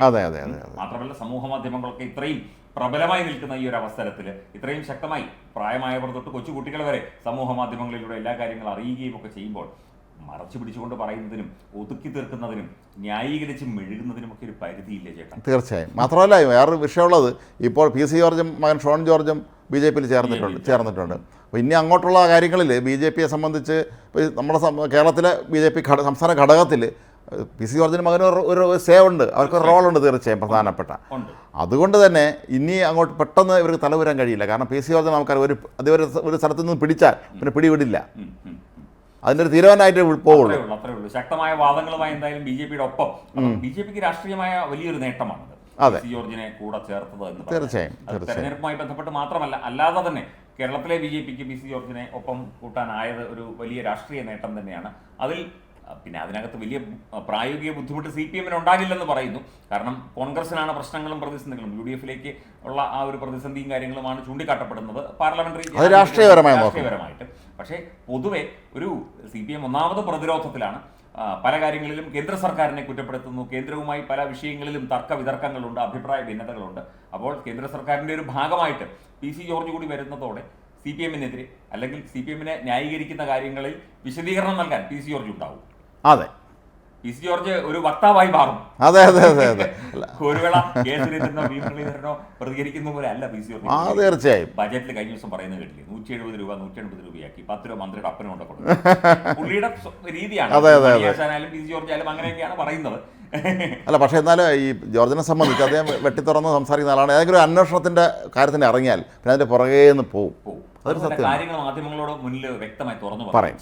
മാത്രമല്ല സമൂഹ മാധ്യമങ്ങളൊക്കെ ഇത്രയും പ്രബലമായി നിൽക്കുന്ന ഈ ഒരു അവസരത്തിൽ ഇത്രയും ശക്തമായി പ്രായമായവർ തൊട്ട് കൊച്ചു കുട്ടികൾ വരെ സമൂഹ മാധ്യമങ്ങളിലൂടെ എല്ലാ കാര്യങ്ങളും അറിയുകയും ഒക്കെ ചെയ്യുമ്പോൾ മറച്ചു പിടിച്ചുകൊണ്ട് പറയുന്നതിനും ഒതുക്കി തീർക്കുന്നതിനും ന്യായീകരിച്ച് മെഴുകുന്നതിനും ഒക്കെ ഒരു പരിധിയില്ലേ ചേട്ടാ? തീർച്ചയായും. മാത്രമല്ല വേറൊരു വിഷയമുള്ളത് ഇപ്പോൾ പി സി ജോർജും മകൻ ഷോൺ ജോർജും ബി ജെ പിയിൽ ചേർന്നിട്ടുണ്ട് ചേർന്നിട്ടുണ്ട്. അപ്പോൾ ഇനി അങ്ങോട്ടുള്ള കാര്യങ്ങളിൽ ബി ജെ പിയെ സംബന്ധിച്ച് നമ്മുടെ കേരളത്തിലെ ബി ജെ പി സംസ്ഥാന ഘടകത്തിൽ പി സി ജോർജിന് മകന് ഒരു- സേവുണ്ട്. സേവ്. ഉണ്ട് അവർക്ക് റോളുണ്ട് തീർച്ചയായും പ്രധാനപ്പെട്ട. അതുകൊണ്ട് തന്നെ ഇനി അങ്ങോട്ട് പെട്ടെന്ന് ഇവർക്ക് തലവരാൻ കഴിയില്ല. കാരണം പി സി ജോർജ് നമുക്കറിയാം ഒരു അത് ഒരു ഒരു സ്ഥലത്ത് നിന്ന് പിടിച്ചാൽ പിന്നെ പിടിവിടില്ല. അതിന്റെ ഒരു തീരുമാനമായിട്ട് പോവുള്ളൂ. അത്രേ ഉള്ളൂ. ശക്തമായ വാദങ്ങളുമായി എന്തായാലും ബി ജെ പിയുടെ ഒപ്പം. ബി ജെ പിക്ക് രാഷ്ട്രീയമായ വലിയൊരു നേട്ടമാണ് അതെ. ജോർജിനെ കൂടെ ചേർത്തത് എന്ന് തീർച്ചയായും, തെരഞ്ഞെടുപ്പുമായി ബന്ധപ്പെട്ട് മാത്രമല്ല അല്ലാതെ തന്നെ കേരളത്തിലെ ബി ജെ പിക്ക് പി സി ജോർജിനെ ഒപ്പം കൂട്ടാനായത് ഒരു വലിയ രാഷ്ട്രീയ നേട്ടം തന്നെയാണ്. അതിൽ പിന്നെ അതിനകത്ത് വലിയ പ്രായോഗിക ബുദ്ധിമുട്ട് സി പി എമ്മിന് ഉണ്ടാകില്ലെന്ന് പറയുന്നു. കാരണം കോൺഗ്രസിനാണ് പ്രശ്നങ്ങളും പ്രതിസന്ധികളും. യു ഡി എഫിലേക്ക് ഉള്ള ആ ഒരു പ്രതിസന്ധിയും കാര്യങ്ങളുമാണ് ചൂണ്ടിക്കാട്ടപ്പെടുന്നത്. പാർലമെന്ററി. രാഷ്ട്രീയപരമായിട്ട്. പക്ഷേ പൊതുവെ ഒരു സി പി എം ഒന്നാമത് പ്രതിരോധത്തിലാണ്. പല കാര്യങ്ങളിലും കേന്ദ്ര സർക്കാരിനെ കുറ്റപ്പെടുത്തുന്നു. കേന്ദ്രവുമായി പല വിഷയങ്ങളിലും തർക്ക വിതർക്കങ്ങളുണ്ട് അഭിപ്രായ ഭിന്നതകളുണ്ട്. അപ്പോൾ കേന്ദ്ര സർക്കാരിന്റെ ഒരു ഭാഗമായിട്ട് പി സി ജോർജ് കൂടി വരുന്നതോടെ സി പി എമ്മിനെതിരെ അല്ലെങ്കിൽ സി പി എമ്മിനെ ന്യായീകരിക്കുന്ന കാര്യങ്ങളിൽ വിശദീകരണം നൽകാൻ പി സി ജോർജ് ഉണ്ടാവും. അതെ. ജോർജ് ഒരു വക്താവായി മാറും. അതെ അതെ അതെ അതെ. അല്ല ഒരു വേള കെ സുരേന്ദ്രനോ വി മുരളീധരനോ പ്രതികരിക്കുന്ന പോലെ അല്ല പി സി ജോർജ്. തീർച്ചയായും. ബജറ്റിൽ കഴിഞ്ഞ ദിവസം പറയുന്നത് കേട്ടില്ലേ? നൂറ്റി എഴുപത് രൂപ നൂറ്റി എൺപത് രൂപയാക്കി. പത്ത് രൂപ മന്ത്രിയുടെ അപ്പനും കൊണ്ട് കൊടുക്കും പുള്ളിയുടെ രീതിയാണ്. അതെ, അതെ. മണിയാശാനായാലും പി സി ജോർജ് ആയാലും അങ്ങനെയൊക്കെയാണ് പറയുന്നത്. അല്ല പക്ഷെ എന്നാൽ ഈ ജോർജിനെ സംബന്ധിച്ച് അദ്ദേഹം വെട്ടിത്തുറന്ന് സംസാരിക്കുന്ന ആളാണ്. ഏതെങ്കിലും ഒരു അന്വേഷണത്തിന്റെ കാര്യത്തിന് ഇറങ്ങിയാൽ പിന്നെ അതിന്റെ പുറകേ നിന്ന് പോവും. അതൊരു സത്യം കാര്യങ്ങൾ മാധ്യമങ്ങളോട് മുന്നിൽ വ്യക്തമായി തുറന്നു പറയും.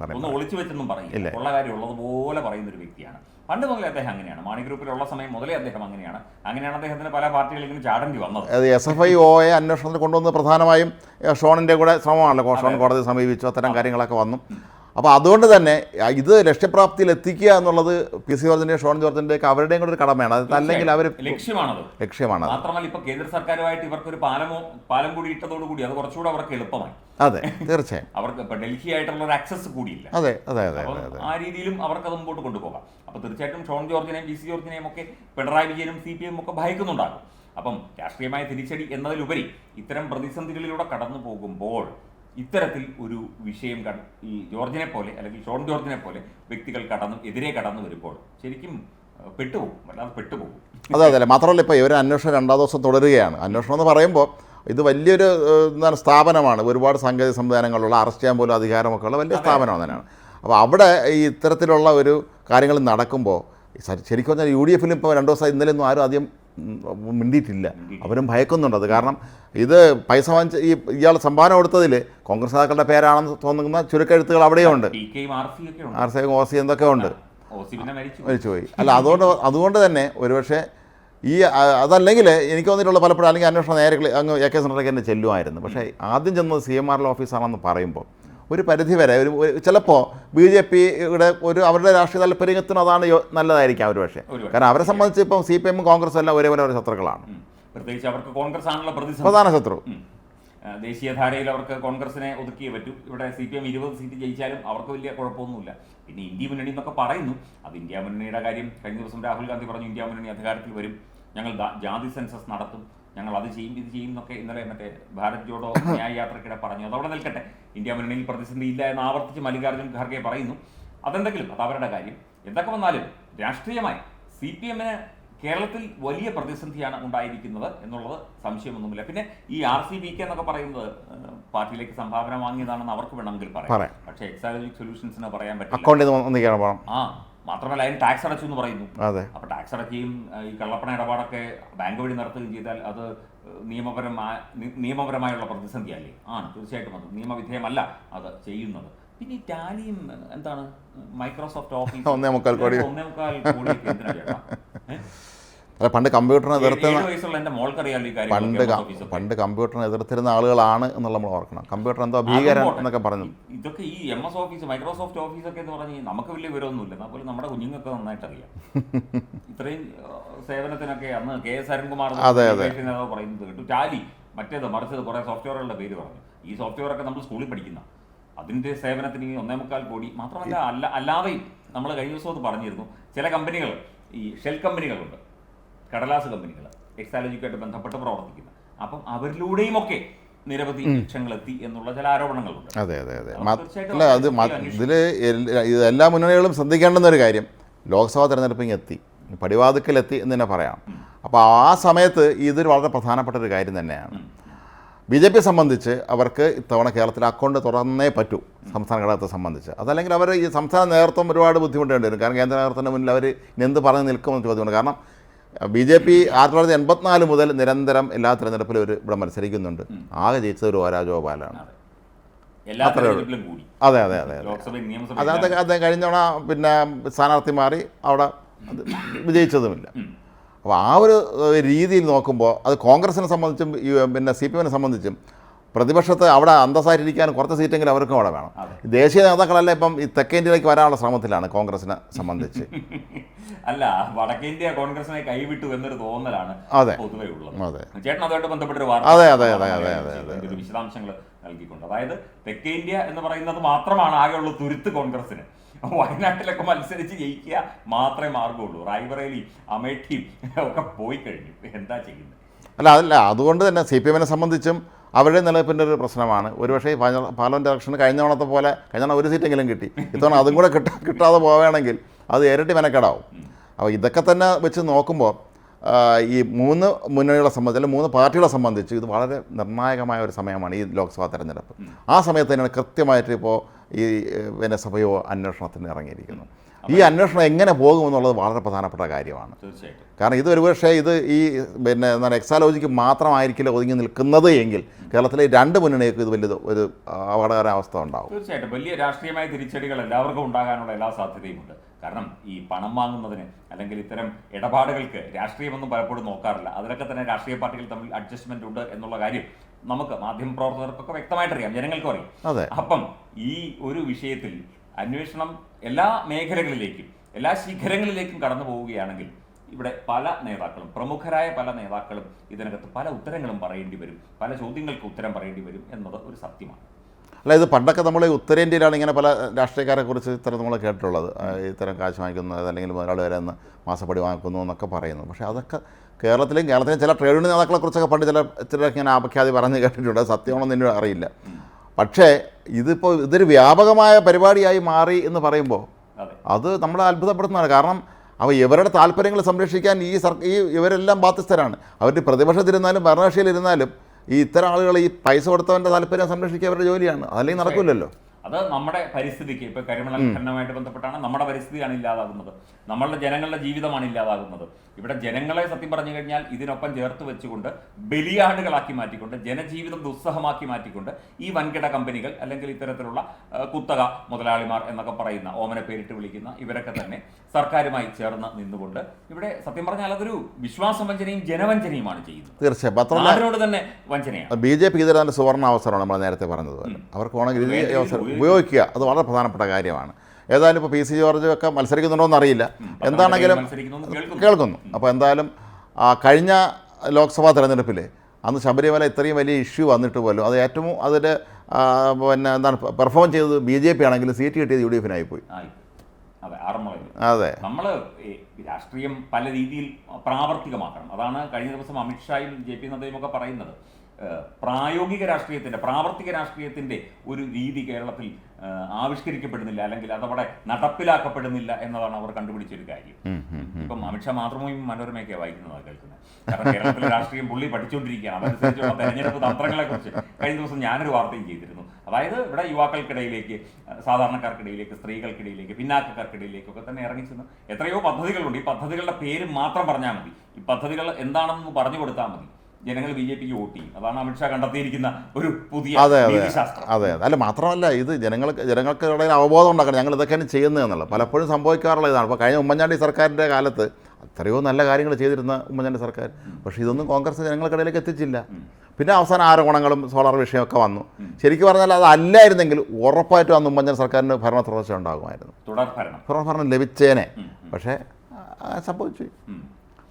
ഒന്ന് ഒളിച്ചു വെച്ചൊന്നും. പറയില്ല. ഉള്ള കാര്യം ഉള്ളതുപോലെ പറയുന്ന ഒരു വ്യക്തിയാണ്. പണ്ട് മുതലേ അദ്ദേഹം അങ്ങനെയാണ്. മാണി ഗ്രൂപ്പിലുള്ള സമയം മുതലേ അദ്ദേഹം അങ്ങനെയാണ്. അങ്ങനെയാണ് അദ്ദേഹത്തിന് പല പാർട്ടികളിൽ ഇങ്ങനെ ചാടേണ്ടി വന്നത്. അത് എസ് എഫ് ഐ ഒ എ അന്വേഷണത്തിൽ കൊണ്ടുവന്നത് പ്രധാനമായും ഷോണിന്റെ ഷോണിന്റെ കൂടെ ശ്രമമാണല്ലോ. ഷോൺ കോടതി സമീപിച്ചു. അത്തരം കാര്യങ്ങളൊക്കെ വന്നു. അപ്പോൾ അതുകൊണ്ട് തന്നെ ഇത് ലക്ഷ്യപ്രാപ്തിയിൽ എത്തിക്കുക എന്നുള്ളത് പി സി ജോർജിന്റെയും ഷോൺ ജോർജിന്റെ ഒക്കെ അവരുടെയും കൂടെ ഒരു കടമയാണ്. അത് അല്ലെങ്കിൽ അവർ ലക്ഷ്യമാണത്. ലക്ഷ്യമാണ് മാത്രമല്ല ഇപ്പോൾ കേന്ദ്ര സർക്കാരുമായിട്ട് ഇവർക്ക് ഒരു പാലമോ പാലം കൂടി ഇട്ടതോടുകൂടി അത് കുറച്ചുകൂടെ അവർക്ക് എളുപ്പമായി. അതെ തീർച്ചയായും. അവർക്ക് ഇപ്പൊ ഡൽഹി ആയിട്ടുള്ള ഒരു ആക്സസ് കൂടിയില്ല അതെ അതെ അതെ. ആ രീതിയിലും അവർക്ക് അത് മുമ്പോട്ട് കൊണ്ടുപോകാം. അപ്പൊ തീർച്ചയായിട്ടും ഷോൺ ജോർജിനെയും വി സി ജോർജിനെയും ഒക്കെ പിണറായി വിജയനും സി പി എം ഒക്കെ ഭയക്കുന്നുണ്ടാകും. അപ്പം രാഷ്ട്രീയമായ തിരിച്ചടി എന്നതിലുപരി ഇത്തരം പ്രതിസന്ധികളിലൂടെ കടന്നു പോകുമ്പോൾ ഇത്തരത്തിൽ ഒരു വിഷയം ഈ ജോർജിനെ പോലെ അല്ലെങ്കിൽ ഷോൺ ജോർജിനെ പോലെ വ്യക്തികൾ കടന്നു എതിരെ കടന്നു വരുമ്പോൾ ശരിക്കും പെട്ടുപോകും. വല്ലാതെ പെട്ടുപോകും. അതെ അതെ മാത്രമല്ല ഇപ്പോൾ ഇവർ അന്വേഷണം രണ്ടാം ദിവസം തുടരുകയാണ്. അന്വേഷണം എന്ന് പറയുമ്പോൾ ഇത് വലിയൊരു എന്താണ് സ്ഥാപനമാണ്. ഒരുപാട് സാങ്കേതിക സംവിധാനങ്ങളുള്ള അറസ്റ്റ് ചെയ്യാൻ പോലും അധികാരമൊക്കെ ഉള്ള വലിയ സ്ഥാപനം തന്നെയാണ്. അപ്പോൾ അവിടെ ഈ ഇത്തരത്തിലുള്ള ഒരു കാര്യങ്ങൾ നടക്കുമ്പോൾ ശരിക്കും പറഞ്ഞാൽ യു ഡി എഫിലും ഇപ്പോൾ രണ്ട് ദിവസം ഇന്നലെ ഒന്നും ആരും ആദ്യം മിണ്ടിയിട്ടില്ല. അവരും ഭയക്കുന്നുണ്ട് അത്. കാരണം ഇത് പൈസ വാങ്ങിച്ച ഈ ഇയാൾ സംഭാവന കൊടുത്തതിൽ കോൺഗ്രസ് നേതാക്കളുടെ പേരാണെന്ന് തോന്നുന്ന ചുരുക്കെഴുത്തുകൾ അവിടെയുണ്ട്. ആർ സി ഒ സി എന്തൊക്കെ ഉണ്ട്. മരിച്ചുപോയി. അല്ല അതുകൊണ്ട് അതുകൊണ്ട് തന്നെ ഒരുപക്ഷെ ഈ അതല്ലെങ്കിൽ എനിക്ക് വന്നിട്ടുള്ള പലപ്പോഴും അല്ലെങ്കിൽ അന്വേഷണം നേരെ അങ്ങ് എ കെ സെന്ററിലേക്ക് തന്നെ ചെല്ലുമായിരുന്നു. പക്ഷേ ആദ്യം ചെന്നത് സി എം ആറിലെ ഓഫീസാണെന്ന് പറയുമ്പോൾ ഒരു പരിധി വരെ ഒരു ചിലപ്പോൾ ബി ജെ പിയുടെ ഒരു അവരുടെ രാഷ്ട്രീയ താല്പര്യത്തിന് അതാണ് നല്ലതായിരിക്കാം ഒരു പക്ഷേ. കാരണം അവരെ സംബന്ധിച്ച് ഇപ്പം സി പി എമ്മും കോൺഗ്രസും എല്ലാം ഒരേപോലെ ഒരു ശത്രുക്കളാണ്. പ്രത്യേകിച്ച് അവർക്ക് കോൺഗ്രസ് ആണുള്ള പ്രതിസന്ധി. പ്രധാന ശത്രു. ദേശീയധാരയിൽ അവർക്ക് കോൺഗ്രസിനെ ഒതുക്കിയേ പറ്റൂ. ഇവിടെ സി പി എം ഇരുപത് സീറ്റ് ജയിച്ചാലും അവർക്ക് വലിയ കുഴപ്പമൊന്നുമില്ല. പിന്നെ ഇന്ത്യ മുന്നണി എന്നൊക്കെ പറയുന്നു. അത് ഇന്ത്യ മുന്നണിയുടെ കാര്യം കഴിഞ്ഞ ദിവസം രാഹുൽ ഗാന്ധി പറഞ്ഞു ഇന്ത്യ മുന്നണി അധികാരത്തിൽ വരും. ഞങ്ങൾ ജാതി സെൻസസ് നടത്തും. ഞങ്ങൾ അത് ചെയ്യും ഇത് ചെയ്യും എന്നൊക്കെ ഇന്നലെ മറ്റേ ഭാരത് ജോഡോ ന്യായ യാത്രക്കിടെ പറഞ്ഞു. അതവിടെ നിൽക്കട്ടെ. ഇന്ത്യ മുന്നണിയിൽ പ്രതിസന്ധി ഇല്ല എന്ന് ആവർത്തിച്ച് മല്ലികാർജുൻ ഖാർഗെ പറയുന്നു. അതെന്തെങ്കിലും അത് അവരുടെ കാര്യം. എന്തൊക്കെ വന്നാലും രാഷ്ട്രീയമായി സി പി എമ്മിന് കേരളത്തിൽ വലിയ പ്രതിസന്ധിയാണ് ഉണ്ടായിരിക്കുന്നത് എന്നുള്ളത് സംശയമൊന്നുമില്ല. പിന്നെ ഈ ആർ സി ബി കെ എന്നൊക്കെ പറയുന്നത് പാർട്ടിയിലേക്ക് സംഭാവന വാങ്ങിയതാണെന്ന് അവർക്ക് വേണമെങ്കിൽ പറയാം. പക്ഷേ എക്സാലോജിക് സൊല്യൂഷൻസിന് പറയാൻ പറ്റും ആ. മാത്രമല്ല അതിന് ടാക്സ് അടച്ചു എന്ന് പറയുന്നു. അതെ. അപ്പൊ ടാക്സ് അടക്കുകയും ഈ കള്ളപ്പണ ഇടപാടൊക്കെ ബാങ്ക് വഴി നടത്തുകയും ചെയ്താൽ അത് നിയമപരമായ നിയമപരമായുള്ള പ്രതിസന്ധി അല്ലേ ആണ് തീർച്ചയായിട്ടും അത്. നിയമവിധേയമല്ല അത് ചെയ്യുന്നത്. പിന്നെ ടാലിയും എന്താണ്? മൈക്രോസോഫ്റ്റ് ഓഫീസ് ഒന്നേ മുക്കാൽ കോടി. ഒന്നേ മുക്കാൽ കോടി എന്തിനാ ഏഹ്? അല്ല പണ്ട് കമ്പ്യൂട്ടറിനെ എതിർത്തിരുന്ന പണ്ട്. പണ്ട് കമ്പ്യൂട്ടറിനെ എതിർത്തിരുന്ന ആളുകളാണ് എന്നുള്ള നമ്മൾ ഓർക്കണം. കമ്പ്യൂട്ടർ എന്തോ ഭീകരൻ എന്നൊക്കെ പറഞ്ഞു. ഇതൊക്കെ ഈ M S office Microsoft office ഒക്കെ എന്ന് പറഞ്ഞ് നമുക്ക് വലിയ വിവരമൊന്നുമില്ല. എന്നാൽ പോലും നമ്മുടെ കുഞ്ഞുങ്ങൾക്ക് നന്നായിട്ട് അറിയാം ഇത്രയും സേവനത്തിനൊക്കെ അന്ന് കെ എസ് അരുൺകുമാർ അതെ, അതെ. നേതാവ് പറയുന്നത് കേട്ടു. ടാലി മറ്റേത് മറിച്ചത് കുറെ സോഫ്റ്റ്വെയറുകളുടെ പേര് പറഞ്ഞു. ഈ സോഫ്റ്റ്വെയർ ഒക്കെ നമ്മൾ സ്കൂളിൽ പഠിക്കുന്ന. അതിന്റെ സേവനത്തിന് ഈ ഒന്നേ മുക്കാൽ കോടി മാത്രമല്ല അല്ല അല്ലാതെയും നമ്മൾ കഴിഞ്ഞ ദിവസം അത് പറഞ്ഞിരുന്നു. ചില കമ്പനികൾ ഈ ഷെൽ കമ്പനികളുണ്ട്. കടലാസ് കമ്പനികൾ എക്സാലജിക്കായിട്ട് ബന്ധപ്പെട്ട് പ്രവർത്തിക്കുന്ന. അപ്പം അവരിലൂടെയും ഒക്കെ നിരവധി എന്നുള്ള ചില ആരോപണങ്ങളുണ്ട്. അതെ അതെ അതെ. അല്ല അത് ഇതിൽ ഇതെല്ലാ എല്ലാ മുന്നണികളും ശ്രദ്ധിക്കേണ്ടുന്ന ഒരു കാര്യം ലോക്സഭാ തെരഞ്ഞെടുപ്പ് എത്തി. പടിവാതിക്കലെത്തി എന്ന് തന്നെ പറയാം. അപ്പോൾ ആ സമയത്ത് ഇതൊരു വളരെ പ്രധാനപ്പെട്ട ഒരു കാര്യം തന്നെയാണ്. ബി ജെ പിയെ സംബന്ധിച്ച് അവർക്ക് ഇത്തവണ കേരളത്തിൽ അക്കൗണ്ട് തുറന്നേ പറ്റൂ സംസ്ഥാന ഘടകത്തെ സംബന്ധിച്ച്. അതല്ലെങ്കിൽ അവർ ഈ സംസ്ഥാന നേതൃത്വം ഒരുപാട് ബുദ്ധിമുട്ടേണ്ടി വരും. കാരണം കേന്ദ്ര നേതൃത്വത്തിന്റെ മുന്നിൽ അവർ ഇനി എന്ത് പറഞ്ഞ് നിൽക്കുമെന്ന് ചോദ്യമുണ്ട്. കാരണം ബി ജെ പി ആയിരത്തി തൊള്ളായിരത്തി എൺപത്തിനാല് മുതൽ നിരന്തരം എല്ലാ തെരഞ്ഞെടുപ്പിലും ഒരു ഇവിടെ മത്സരിക്കുന്നുണ്ട്. ആകെ ജയിച്ചത് ഒരു ഓരാജോപാലാണ് അതെ. അതെ അതെ അതെ അദ്ദേഹം കഴിഞ്ഞ തവണ പിന്നെ സ്ഥാനാർത്ഥി മാറി അവിടെ വിജയിച്ചതുമില്ല. അപ്പോൾ ആ ഒരു രീതിയിൽ നോക്കുമ്പോൾ അത് കോൺഗ്രസിനെ സംബന്ധിച്ചും പിന്നെ സി പി എമ്മിനെ സംബന്ധിച്ചും പ്രതിപക്ഷത്ത് അവിടെ അന്തസ്സായിട്ടിരിക്കാൻ കുറച്ച് സീറ്റെങ്കിലും അവർക്കും അവിടെ വേണം. ദേശീയ നേതാക്കളല്ല ഇപ്പം ഈ തെക്കേ ഇന്ത്യയിലേക്ക് വരാനുള്ള ശ്രമത്തിലാണ് കോൺഗ്രസിനെ സംബന്ധിച്ച്. അല്ല വടക്കേന്ത്യ കോൺഗ്രസിനെ കൈവിട്ടു എന്നൊരു തോന്നലാണ് പൊതുവേ ഉള്ളത്. അതെ. ചേട്ടൻ അതുമായിട്ട് ബന്ധപ്പെട്ടൊരു അതെ, അതെ, അതെ, അതെ, അതെ, വിശദാംശങ്ങൾ നൽകിക്കൊണ്ട്. അതായത് തെക്കേ ഇന്ത്യ എന്ന് പറയുന്നത് മാത്രമാണ് ആകെയുള്ള തുരുത്ത് കോൺഗ്രസിന്. വയനാട്ടിലൊക്കെ മത്സരിച്ച് ജയിക്കുക മാത്രമേ മാർഗമുള്ളൂ. റായ്ബറേലി അമേഠിയും ഒക്കെ പോയി കഴിഞ്ഞു. എന്താ ചെയ്യുന്നത്? അല്ല അതല്ല അതുകൊണ്ട് തന്നെ സി പി എമ്മിനെ സംബന്ധിച്ചും അവരുടെ നിലനിൽപ്പിന്റെ ഒരു പ്രശ്നമാണ്. ഒരുപക്ഷെ പാർലമെന്റ് ഇലക്ഷന് കഴിഞ്ഞ തവണത്തെ പോലെ കഴിഞ്ഞ തവണ ഒരു സീറ്റെങ്കിലും കിട്ടി. ഇത്തവണ അതും കൂടെ കിട്ടാ കിട്ടാതെ പോവുകയാണെങ്കിൽ അത് ഇരട്ടി മെനക്കെടാവും. അപ്പോൾ ഇതൊക്കെ തന്നെ വെച്ച് നോക്കുമ്പോൾ ഈ മൂന്ന് മുന്നണികളെ സംബന്ധിച്ച് അല്ലെങ്കിൽ മൂന്ന് പാർട്ടികളെ സംബന്ധിച്ച് ഇത് വളരെ നിർണായകമായ ഒരു സമയമാണ് ഈ ലോക്സഭാ തെരഞ്ഞെടുപ്പ്. ആ സമയത്ത് തന്നെയാണ് കൃത്യമായിട്ട് ഇപ്പോൾ ഈ പിന്നെ സഭയോ അന്വേഷണത്തിന് ഇറങ്ങിയിരിക്കുന്നു ഈ അന്വേഷണം എങ്ങനെ പോകുമെന്നുള്ളത് വളരെ പ്രധാനപ്പെട്ട കാര്യമാണ്. തീർച്ചയായിട്ടും. കാരണം ഇത് ഒരുപക്ഷെ ഇത് ഈ പിന്നെ എന്താണ് എക്സാലോജിക്ക് മാത്രമായിരിക്കില്ല ഒതുങ്ങി നിൽക്കുന്നത് എങ്കിൽ കേരളത്തിലെ രണ്ട് മുന്നണികൾക്ക് ഇത് വലിയ ഒരു അപകടകര അവസ്ഥ ഉണ്ടാവും. തീർച്ചയായിട്ടും. വലിയ രാഷ്ട്രീയമായ തിരിച്ചടികൾ എല്ലാവർക്കും ഉണ്ടാകാനുള്ള എല്ലാ സാധ്യതയുമുണ്ട്. കാരണം ഈ പണം വാങ്ങുന്നതിന് അല്ലെങ്കിൽ ഇത്തരം ഇടപാടുകൾക്ക് രാഷ്ട്രീയമൊന്നും പലപ്പോഴും നോക്കാറില്ല. അതിലൊക്കെ തന്നെ രാഷ്ട്രീയ പാർട്ടികൾ തമ്മിൽ അഡ്ജസ്റ്റ്മെന്റ് ഉണ്ട് എന്നുള്ള കാര്യം നമുക്ക് മാധ്യമപ്രവർത്തകർക്കൊക്കെ വ്യക്തമായിട്ട് അറിയാം ജനങ്ങൾക്കും അറിയാം. അപ്പം ഈ ഒരു വിഷയത്തിൽ അന്വേഷണം എല്ലാ മേഖലകളിലേക്കും എല്ലാ ശിഖരങ്ങളിലേക്കും കടന്നു പോവുകയാണെങ്കിൽ ഇവിടെ പല നേതാക്കളും പ്രമുഖരായ പല നേതാക്കളും ഇതിനകത്ത് പല ഉത്തരങ്ങളും പറയേണ്ടി വരും പല ചോദ്യങ്ങൾക്ക് ഉത്തരം പറയേണ്ടി വരും എന്നത് ഒരു സത്യമാണ്. അല്ല ഇത് പണ്ടൊക്കെ നമ്മൾ ഉത്തരേന്ത്യയിലാണ് ഇങ്ങനെ പല രാഷ്ട്രീയക്കാരെ കുറിച്ച് ഇത്തരം നമ്മൾ കേട്ടിട്ടുള്ളത് ഇത്തരം കാശ് വാങ്ങിക്കുന്നത് അല്ലെങ്കിൽ മുതലാളി വരെ നിന്ന് മാസപ്പടി വാങ്ങിക്കുന്നു എന്നൊക്കെ പറയുന്നു. പക്ഷേ അതൊക്കെ കേരളത്തിലും കേരളത്തിലും ചില ട്രേഡ് യൂണിയൻ നേതാക്കളെ കുറിച്ചൊക്കെ പണ്ട് ചില ചിലരൊക്കെ ഇങ്ങനെ ആപഖ്യാതി പറഞ്ഞ് കേട്ടിട്ടുണ്ട്. സത്യമാണെന്ന് എനിക്ക് അറിയില്ല പക്ഷേ ഇതിപ്പോൾ ഇതൊരു വ്യാപകമായ പരിപാടിയായി മാറി എന്ന് പറയുമ്പോൾ അതെ. നമ്മളെ അത്ഭുതപ്പെടുത്തുന്നതാണ്. കാരണം അവ ഇവരുടെ താല്പര്യങ്ങൾ സംരക്ഷിക്കാൻ ഈ സർ ഈ ഇവരെല്ലാം ബാധ്യസ്ഥരാണ്. അവരുടെ പ്രതിപക്ഷത്തിരുന്നാലും ഭരണകക്ഷിയിലിരുന്നാലും ഈ ഇത്തരം ആളുകൾ ഈ പൈസ കൊടുത്തവന്റെ താല്പര്യം സംരക്ഷിക്കുക അവരുടെ ജോലിയാണ്. അതല്ലെങ്കിൽ നടക്കില്ലല്ലോ അത് നമ്മുടെ പരിസ്ഥിതിക്ക് ഇപ്പൊ കരിമണൽ ബന്ധപ്പെട്ടാണ് നമ്മുടെ പരിസ്ഥിതിയാണ് ഇല്ലാതാകുന്നത്. നമ്മളുടെ ജനങ്ങളുടെ ജീവിതമാണ് ഇല്ലാതാകുന്നത്. ഇവിടെ ജനങ്ങളെ സത്യം പറഞ്ഞു കഴിഞ്ഞാൽ ഇതിനൊപ്പം ചേർത്ത് വെച്ചുകൊണ്ട് ബലിയാടുകളാക്കി മാറ്റിക്കൊണ്ട് ജനജീവിതം ദുസ്സഹമാക്കി മാറ്റിക്കൊണ്ട് ഈ വൻകിട കമ്പനികൾ അല്ലെങ്കിൽ ഇത്തരത്തിലുള്ള കുത്തക മുതലാളിമാർ എന്നൊക്കെ പറയുന്ന ഓമന പേരിട്ട് വിളിക്കുന്ന ഇവരൊക്കെ തന്നെ സർക്കാരുമായി ചേർന്ന് നിന്നുകൊണ്ട് ഇവിടെ സത്യം പറഞ്ഞാൽ അതൊരു വിശ്വാസവഞ്ചനയും ജനവഞ്ചനയുമാണ് ചെയ്യുന്നത്. തീർച്ചയായും. തന്നെ വഞ്ചനയാണ്. ബി ജെ പി ഇതൊരു സുവർണ അവസരമാണ് നമ്മൾ നേരത്തെ പറഞ്ഞത് അവർക്ക് വേണമെങ്കിൽ ഉപയോഗിക്കുക. അത് വളരെ പ്രധാനപ്പെട്ട കാര്യമാണ്. ഏതായാലും ഇപ്പോൾ പി സി ജോർജ് ഒക്കെ മത്സരിക്കുന്നുണ്ടോ എന്നറിയില്ല. എന്താണെങ്കിലും കേൾക്കുന്നു. അപ്പോൾ എന്തായാലും കഴിഞ്ഞ ലോക്സഭാ തെരഞ്ഞെടുപ്പിൽ അന്ന് ശബരിമല ഇത്രയും വലിയ ഇഷ്യൂ വന്നിട്ട് പോലും അത് ഏറ്റവും അതിൽ പിന്നെ എന്താണ് പെർഫോം ചെയ്തത് ബി ജെ പി ആണെങ്കിൽ സീറ്റ് കിട്ടിയത് യു ഡി എഫിനായി പോയി. അതെ ആറന്മുളയിൽ. അതെ. നമ്മൾ രാഷ്ട്രീയം പല രീതിയിൽ പ്രാവർത്തികമാക്കണം. അതാണ് കഴിഞ്ഞ ദിവസം അമിത്ഷായും ജെ പി നദ്ദയും ഒക്കെ പറയുന്നത്. പ്രായോഗിക രാഷ്ട്രീയത്തിന്റെ പ്രാവർത്തിക രാഷ്ട്രീയത്തിന്റെ ഒരു രീതി കേരളത്തിൽ ആവിഷ്കരിക്കപ്പെടുന്നില്ല അല്ലെങ്കിൽ അതവിടെ നടപ്പിലാക്കപ്പെടുന്നില്ല എന്നതാണ് അവർ കണ്ടുപിടിച്ചൊരു കാര്യം. ഇപ്പം അമിത്ഷാ മാത്രമേ മനോരമയൊക്കെ വായിക്കുന്നതാണ് കേൾക്കുന്നത്. കാരണം കേരളത്തിലെ രാഷ്ട്രീയം പുള്ളി പഠിച്ചുകൊണ്ടിരിക്കുകയാണ്. അതനുസരിച്ചുള്ള തെരഞ്ഞെടുപ്പ് തന്ത്രങ്ങളെ കുറിച്ച് കഴിഞ്ഞ ദിവസം ഞാനൊരു വാർത്തയും ചെയ്തിരുന്നു. അതായത് ഇവിടെ യുവാക്കൾക്കിടയിലേക്ക് സാധാരണക്കാർക്കിടയിലേക്ക് സ്ത്രീകൾക്കിടയിലേക്ക് പിന്നാക്കക്കാർക്കിടയിലേക്കൊക്കെ തന്നെ ഇറങ്ങി ഇറങ്ങിച്ചെന്ന് എത്രയോ പദ്ധതികളുണ്ട്. ഈ പദ്ധതികളുടെ പേര് മാത്രം പറഞ്ഞാൽ മതി. ഈ പദ്ധതികൾ എന്താണെന്ന് പറഞ്ഞു കൊടുത്താൽ മതി. ജനങ്ങൾ ബി ജെ പിക്ക് വോട്ട് ചെയ്യും. അതാണ് അമിത്ഷാ കണ്ടെത്തിയിരിക്കുന്ന ഒരു പുതിയ അതെ അതെ അതെ അതെ. അല്ല മാത്രമല്ല ഇത് ജനങ്ങൾക്ക് ജനങ്ങൾക്ക് ഇടയിൽ അവബോധം ഉണ്ടാക്കണം. ഞങ്ങൾ ഇതൊക്കെയാണ് ചെയ്യുന്നതെന്നുള്ളത് പലപ്പോഴും സംഭവിക്കാറുള്ള ഇതാണ്. അപ്പോൾ കഴിഞ്ഞ ഉമ്മൻചാണ്ടി സർക്കാരിന്റെ കാലത്ത് എത്രയോ നല്ല കാര്യങ്ങൾ ചെയ്തിരുന്ന ഉമ്മൻചാണ്ടി സർക്കാർ. പക്ഷേ ഇതൊന്നും കോൺഗ്രസ് ജനങ്ങൾക്കിടയിലേക്ക് എത്തിച്ചില്ല. പിന്നെ അവസാന ആരോപണങ്ങളും സോളാർ വിഷയമൊക്കെ വന്നു. ശരിക്കും പറഞ്ഞാൽ അത് അല്ലായിരുന്നെങ്കിൽ ഉറപ്പായിട്ടും അന്ന് ഉമ്മൻചാണ്ടി സർക്കാരിന് ഭരണ തുടർച്ച ഉണ്ടാകുമായിരുന്നു. തുടർ ഭരണം തുടർ ഭരണം ലഭിച്ചേനെ. പക്ഷേ സംഭവിച്ചു.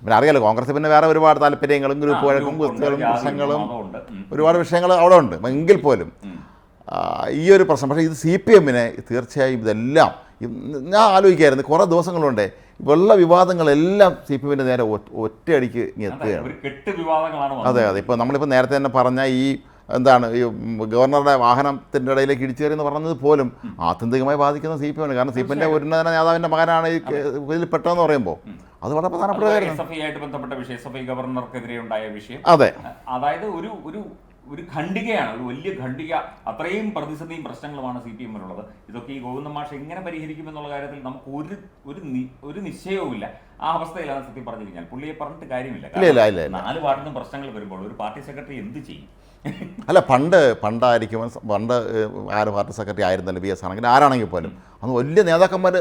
പിന്നെ അറിയാലോ കോൺഗ്രസ് പിന്നെ വേറെ ഒരുപാട് താല്പര്യങ്ങളും ഗ്രൂപ്പ് വഴക്കും കുത്തുകളും പ്രശ്നങ്ങളും. ഒരുപാട് വിഷയങ്ങൾ അവിടെ ഉണ്ട്. എങ്കിൽ പോലും ഈ ഒരു പ്രശ്നം പക്ഷേ ഇത് സി പി എമ്മിനെ തീർച്ചയായും ഇതെല്ലാം ഞാൻ ആലോചിക്കായിരുന്നു കുറേ ദിവസങ്ങളുണ്ട് വെള്ള വിവാദങ്ങളെല്ലാം സി പി എമ്മിന്റെ നേരെ ഒറ്റ- ഒറ്റയടിക്ക് എത്തുകയാണ്. അതെ അതെ. ഇപ്പോൾ നമ്മളിപ്പോൾ നേരത്തെ തന്നെ പറഞ്ഞ ഈ എന്താണ് ഈ ഗവർണറുടെ വാഹനത്തിന്റെ ഇടയിലേക്ക് ഇടിച്ചു കയറി എന്ന് പറഞ്ഞത് പോലും ആത്യന്തികമായി ബാധിക്കുന്ന സി പി എമ്മിന് കാരണം സി പി എമ്മിന്റെ ഉന്നതന നേതാവിന്റെ മകനാണ് ഈ ഇതിൽ പെട്ടതെന്ന് പറയുമ്പോൾ അത് വളരെ പ്രധാനപ്പെട്ട കാര്യം കാര്യമാണ്. എസ് ആയിട്ട് ബന്ധപ്പെട്ട വിഷയം എസ് എഫ് ഐ ഗവർണർക്കെതിരെ ഉണ്ടായ വിഷയം. അതെ. അതായത് ഒരു ഒരു ഒരു ഖണ്ഡികയാണ് ഒരു വലിയ ഖണ്ഡിക. അത്രയും പ്രതിസന്ധിയും പ്രശ്നങ്ങളുമാണ് സി പി എമ്മിനുള്ളത്. ഇതൊക്കെ ഈ ഗോവിന്ദ മാഷ് എങ്ങനെ പരിഹരിക്കും എന്നുള്ള കാര്യത്തിൽ നമുക്ക് ഒരു ഒരു ഒരു നിശ്ചയവുമില്ല. ആ അവസ്ഥയിലാണ് സത്യം പറഞ്ഞു കഴിഞ്ഞാൽ. പുള്ളിയെ പറഞ്ഞിട്ട് കാര്യമില്ല. നാല് വാർഡിനും പ്രശ്നങ്ങൾ വരുമ്പോൾ ഒരു പാർട്ടി സെക്രട്ടറി എന്ത് ചെയ്യും? അല്ല പണ്ട് പണ്ടായിരിക്കും പണ്ട് ആര് പാർട്ടി സെക്രട്ടറി ആയിരുന്നല്ലോ ബി എസ് ആണെങ്കിൽ ആരാണെങ്കിൽ പോലും അന്ന് വലിയ നേതാക്കന്മാർ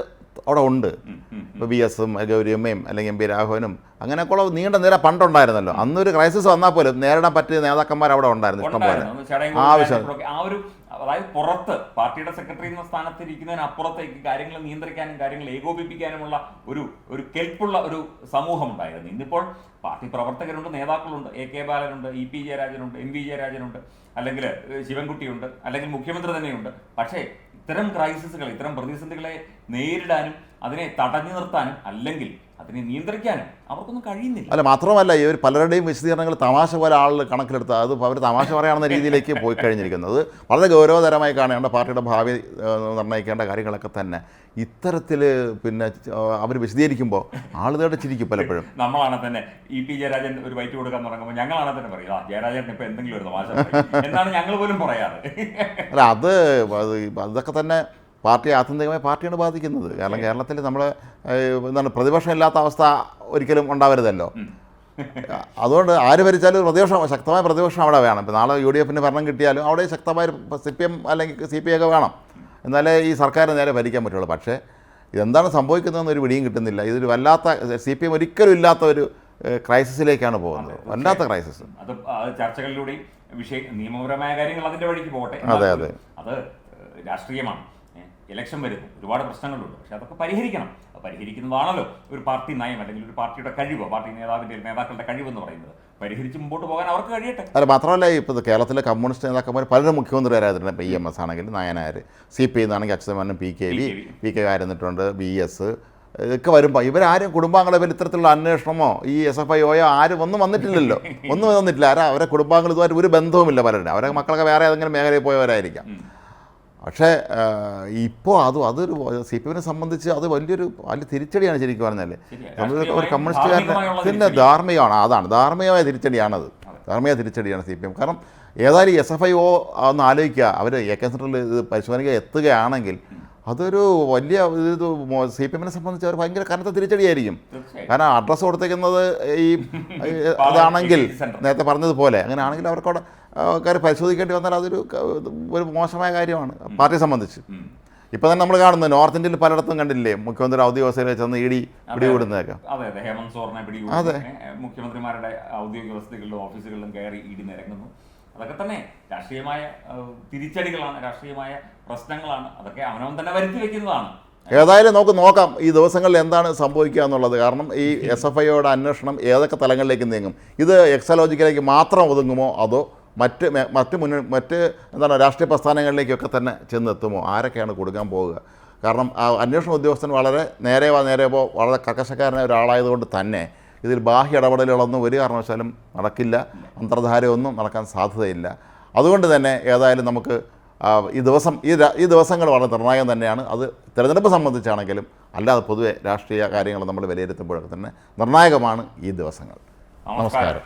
അവിടെ ഉണ്ട് ഇപ്പോൾ ബി എസും ഗൗരിയമ്മയും അല്ലെങ്കിൽ എം പി രാഘവനും അങ്ങനെയൊക്കെയുള്ള നീണ്ട നിര പണ്ടുണ്ടായിരുന്നല്ലോ അന്നൊരു ക്രൈസിസ് വന്നാൽ പോലും നേരിടാൻ പറ്റിയ നേതാക്കന്മാർ അവിടെ ഉണ്ടായിരുന്നു ഇഷ്ടം പോലെ ഉണ്ടായിരുന്നു. അന്ന് ആവശ്യം. അതായത് പുറത്ത് പാർട്ടിയുടെ സെക്രട്ടറി എന്ന സ്ഥാനത്ത് ഇരിക്കുന്നതിന് അപ്പുറത്തേക്ക് കാര്യങ്ങൾ നിയന്ത്രിക്കാനും കാര്യങ്ങൾ ഏകോപിപ്പിക്കാനുമുള്ള ഒരു ഒരു കെൽപ്പുള്ള ഒരു സമൂഹം ഉണ്ടായിരുന്നു ഇന്നിപ്പോൾ പാർട്ടി പ്രവർത്തകരുണ്ട് നേതാക്കളുണ്ട്. എ കെ ബാലനുണ്ട് ഇ പി ജയരാജനുണ്ട് എം വി ജയരാജനുണ്ട് അല്ലെങ്കിൽ ശിവൻകുട്ടിയുണ്ട് അല്ലെങ്കിൽ മുഖ്യമന്ത്രി തന്നെയുണ്ട്. പക്ഷേ ഇത്തരം ക്രൈസിസുകൾ ഇത്തരം പ്രതിസന്ധികളെ നേരിടാനും അതിനെ തടഞ്ഞു നിർത്താനും അല്ലെങ്കിൽ അതിനെ നിയന്ത്രിക്കാനും അവർക്കൊന്നും കഴിയുന്നില്ല. അല്ല മാത്രമല്ല ഇവർ പലരുടെയും വിശദീകരണങ്ങൾ തമാശ പോലെ ആളുകൾ കണക്കിലെടുത്ത് അത് അവർ തമാശ പറയാവുന്ന രീതിയിലേക്ക് പോയി കഴിഞ്ഞിരിക്കുന്നത്. വളരെ ഗൗരവതരമായി കാണേണ്ട പാർട്ടിയുടെ ഭാവി നിർണയിക്കേണ്ട കാര്യങ്ങളൊക്കെ തന്നെ. ഇത്തരത്തിൽ പിന്നെ അവർ വിശദീകരിക്കുമ്പോൾ ആളുകളുടെ ചിരിക്കും പലപ്പോഴും. നമ്മളാണ് തന്നെ ഇ പി ജയരാജൻ ഒരു വൈറ്റ് കൊടുക്കാൻ തുടങ്ങുമ്പോൾ ഞങ്ങളാണ് തന്നെ പറയുക ജയരാജൻ ഇപ്പം എന്തെങ്കിലും ഒരു തമാശ എന്താണ് എന്നാണ് ഞങ്ങൾ പോലും പറയാറ്. അല്ല അത് അതൊക്കെ തന്നെ പാർട്ടി ആത്യന്തികമായി പാർട്ടിയാണ് ബാധിക്കുന്നത്. കാരണം കേരളത്തിൽ നമ്മൾ എന്താണ് പ്രതിപക്ഷം ഇല്ലാത്ത അവസ്ഥ ഒരിക്കലും ഉണ്ടാവരുതല്ലോ. അതുകൊണ്ട് ആര് ഭരിച്ചാലും പ്രതിപക്ഷം ശക്തമായ പ്രതിപക്ഷം അവിടെ വേണം. ഇപ്പം നാളെ യു ഡി എഫിന് ഭരണം കിട്ടിയാലും അവിടെ ശക്തമായ സി പി എം അല്ലെങ്കിൽ സി പി ഐ ഒക്കെ വേണം. എന്നാലേ ഈ സർക്കാർ നേരെ ഭരിക്കാൻ പറ്റുള്ളൂ. പക്ഷേ ഇതെന്താണ് സംഭവിക്കുന്നതെന്ന് ഒരു പിടിയും കിട്ടുന്നില്ല. ഇതൊരു വല്ലാത്ത സി പി എം ഒരിക്കലും ഇല്ലാത്ത ഒരു ക്രൈസിസിലേക്കാണ് പോകുന്നത്. വല്ലാത്ത ക്രൈസിസ്. അത് ചർച്ചകളിലൂടെ ചർച്ചകളിലൂടെയും വിഷയ നിയമപരമായ കാര്യങ്ങൾ അതിന്റെ വഴിക്ക് പോകട്ടെ അതെ, അതെ. അത് രാഷ്ട്രീയമാണ്. ഇലക്ഷൻ വരുന്നു. ഒരുപാട് പ്രശ്നങ്ങളുണ്ട്. പക്ഷെ അതൊക്കെ പരിഹരിക്കണം. അത് പരിഹരിക്കുന്നതാണല്ലോ ഒരു പാർട്ടി നയം അല്ലെങ്കിൽ ഒരു പാർട്ടിയുടെ കഴിവ് പാർട്ടി നേതാവിന്റെ നേതാക്കളുടെ കഴിവ് എന്ന് പറയുന്നത്. പരിഹരിച്ച് മുമ്പോട്ട് പോകാൻ അവർക്ക് കഴിയട്ടെ. അല്ല മാത്രമല്ല ഇപ്പോൾ കേരളത്തിലെ കമ്മ്യൂണിസ്റ്റ് നേതാക്കന്മാർ പലരും മുഖ്യമന്ത്രിമാരായിരുന്നു ഇപ്പോൾ ഇ എം എസ് ആണെങ്കിൽ നായനാർ സി പി എന്നാണെങ്കിൽ Achuthamenon P K V. P K ആയിരുന്നിട്ടുണ്ട് B S ഇതൊക്കെ വരുമ്പോൾ ഇവരാരും കുടുംബാംഗങ്ങളെ പേരിൽ ഇത്തരത്തിലുള്ള അന്വേഷണമോ ഈ എസ് എഫ് ഐ ഒയോ ആരും ഒന്നും വന്നിട്ടില്ലല്ലോ. ഒന്നും വന്നിട്ടില്ല. ആരാ? അവരെ കുടുംബാംഗങ്ങൾ ഇതുമായിട്ട് ഒരു ബന്ധവുമില്ല പലരുടെ അവരെ മക്കളൊക്കെ വേറെ ഏതെങ്കിലും മേഖലയിൽ പോയവരായിരിക്കാം. പക്ഷേ ഇപ്പോൾ അത് അതൊരു സി പി എമ്മിനെ സംബന്ധിച്ച് അത് വലിയൊരു വലിയ തിരിച്ചടിയാണ് ശരിക്കും പറഞ്ഞാൽ. നമ്മൾ ഒരു കമ്മ്യൂണിസ്റ്റുകാരുടെ പിന്നെ ധാർമ്മികമാണ്. അതാണ്. ധാർമ്മികമായ തിരിച്ചടിയാണത്. ധാർമ്മിക തിരിച്ചടിയാണ് സി പി എം. കാരണം ഏതായാലും എസ് എഫ് ഐ ഒ ഒന്ന് ആലോചിക്കുക. അവർ എ കെ സെന്ററിൽ ഇത് പരിശോധനയ്ക്ക് എത്തുകയാണെങ്കിൽ അതൊരു വലിയ ഇത് സി പി എമ്മിനെ സംബന്ധിച്ച് അവർ ഭയങ്കര കനത്ത തിരിച്ചടിയായിരിക്കും. കാരണം അഡ്രസ്സ് കൊടുത്തേക്കുന്നത് ഈ അതാണെങ്കിൽ നേരത്തെ പറഞ്ഞതുപോലെ. അങ്ങനെ ആണെങ്കിൽ അവർക്കവിടെ കാര്യം പരിശോധിക്കേണ്ടി വന്നാൽ അതൊരു ഒരു മോശമായ കാര്യമാണ് പാർട്ടിയെ സംബന്ധിച്ച്. ഇപ്പം തന്നെ നമ്മൾ കാണുന്നത് നോർത്ത് ഇന്ത്യയിൽ പലയിടത്തും കണ്ടില്ലേ മുഖ്യമന്ത്രി ഔദ്യോഗിക വസതിയിൽ ചെന്ന് ഇടി പിടികൂടുന്നതൊക്കെ. അതെ. അതെ ഹേമന്ത് സോറിനെ പിടികൂടുന്നു. മുഖ്യമന്ത്രിമാരുടെ ഔദ്യോഗിക വസതികളിലും ഓഫീസുകളിലും കയറി ഇടി നിരങ്ങുന്നു അതൊക്കെ തന്നെ രാഷ്ട്രീയമായ തിരിച്ചടികളാണ് രാഷ്ട്രീയമായ പ്രശ്നങ്ങളാണ്. അതൊക്കെ അവനവൻ തന്നെ വരുത്തി വെക്കുന്നതാണ്. ഏതായാലും നമുക്ക് നോക്കാം ഈ ദിവസങ്ങളിൽ എന്താണ് സംഭവിക്കുക എന്നുള്ളത്. കാരണം ഈ എസ് എഫ് ഐയുടെ അന്വേഷണം ഏതൊക്കെ തലങ്ങളിലേക്ക് നീങ്ങും? ഇത് എക്സലോജിക്കലേക്ക് മാത്രം ഒതുങ്ങുമോ അതോ മറ്റ് മറ്റ് മുന്ന മറ്റ് എന്താണ് രാഷ്ട്രീയ പ്രസ്ഥാനങ്ങളിലേക്കൊക്കെ തന്നെ ചെന്നെത്തുമോ? ആരൊക്കെയാണ് കൊടുക്കാൻ പോവുക? കാരണം ആ അന്വേഷണ ഉദ്യോഗസ്ഥൻ വളരെ നേരെ വാ നേരെ പോ വളരെ കർക്കശക്കാരനായ ഒരാളായതുകൊണ്ട് തന്നെ ഇതിൽ ബാഹ്യ ഇടപെടലുകളൊന്നും ഒരു കാരണവശാലും നടക്കില്ല. അന്തർധാരയൊന്നും നടക്കാൻ സാധ്യതയില്ല. അതുകൊണ്ട് തന്നെ ഏതായാലും നമുക്ക് ഈ ദിവസം ഈ ഈ ദിവസങ്ങൾ വളരെ നിർണായകം തന്നെയാണ്. അത് തിരഞ്ഞെടുപ്പ് സംബന്ധിച്ചാണെങ്കിലും അല്ലാതെ പൊതുവെ രാഷ്ട്രീയ കാര്യങ്ങൾ നമ്മൾ വിലയിരുത്തുമ്പോഴൊക്കെ തന്നെ നിർണായകമാണ് ഈ ദിവസങ്ങൾ. നമസ്കാരം.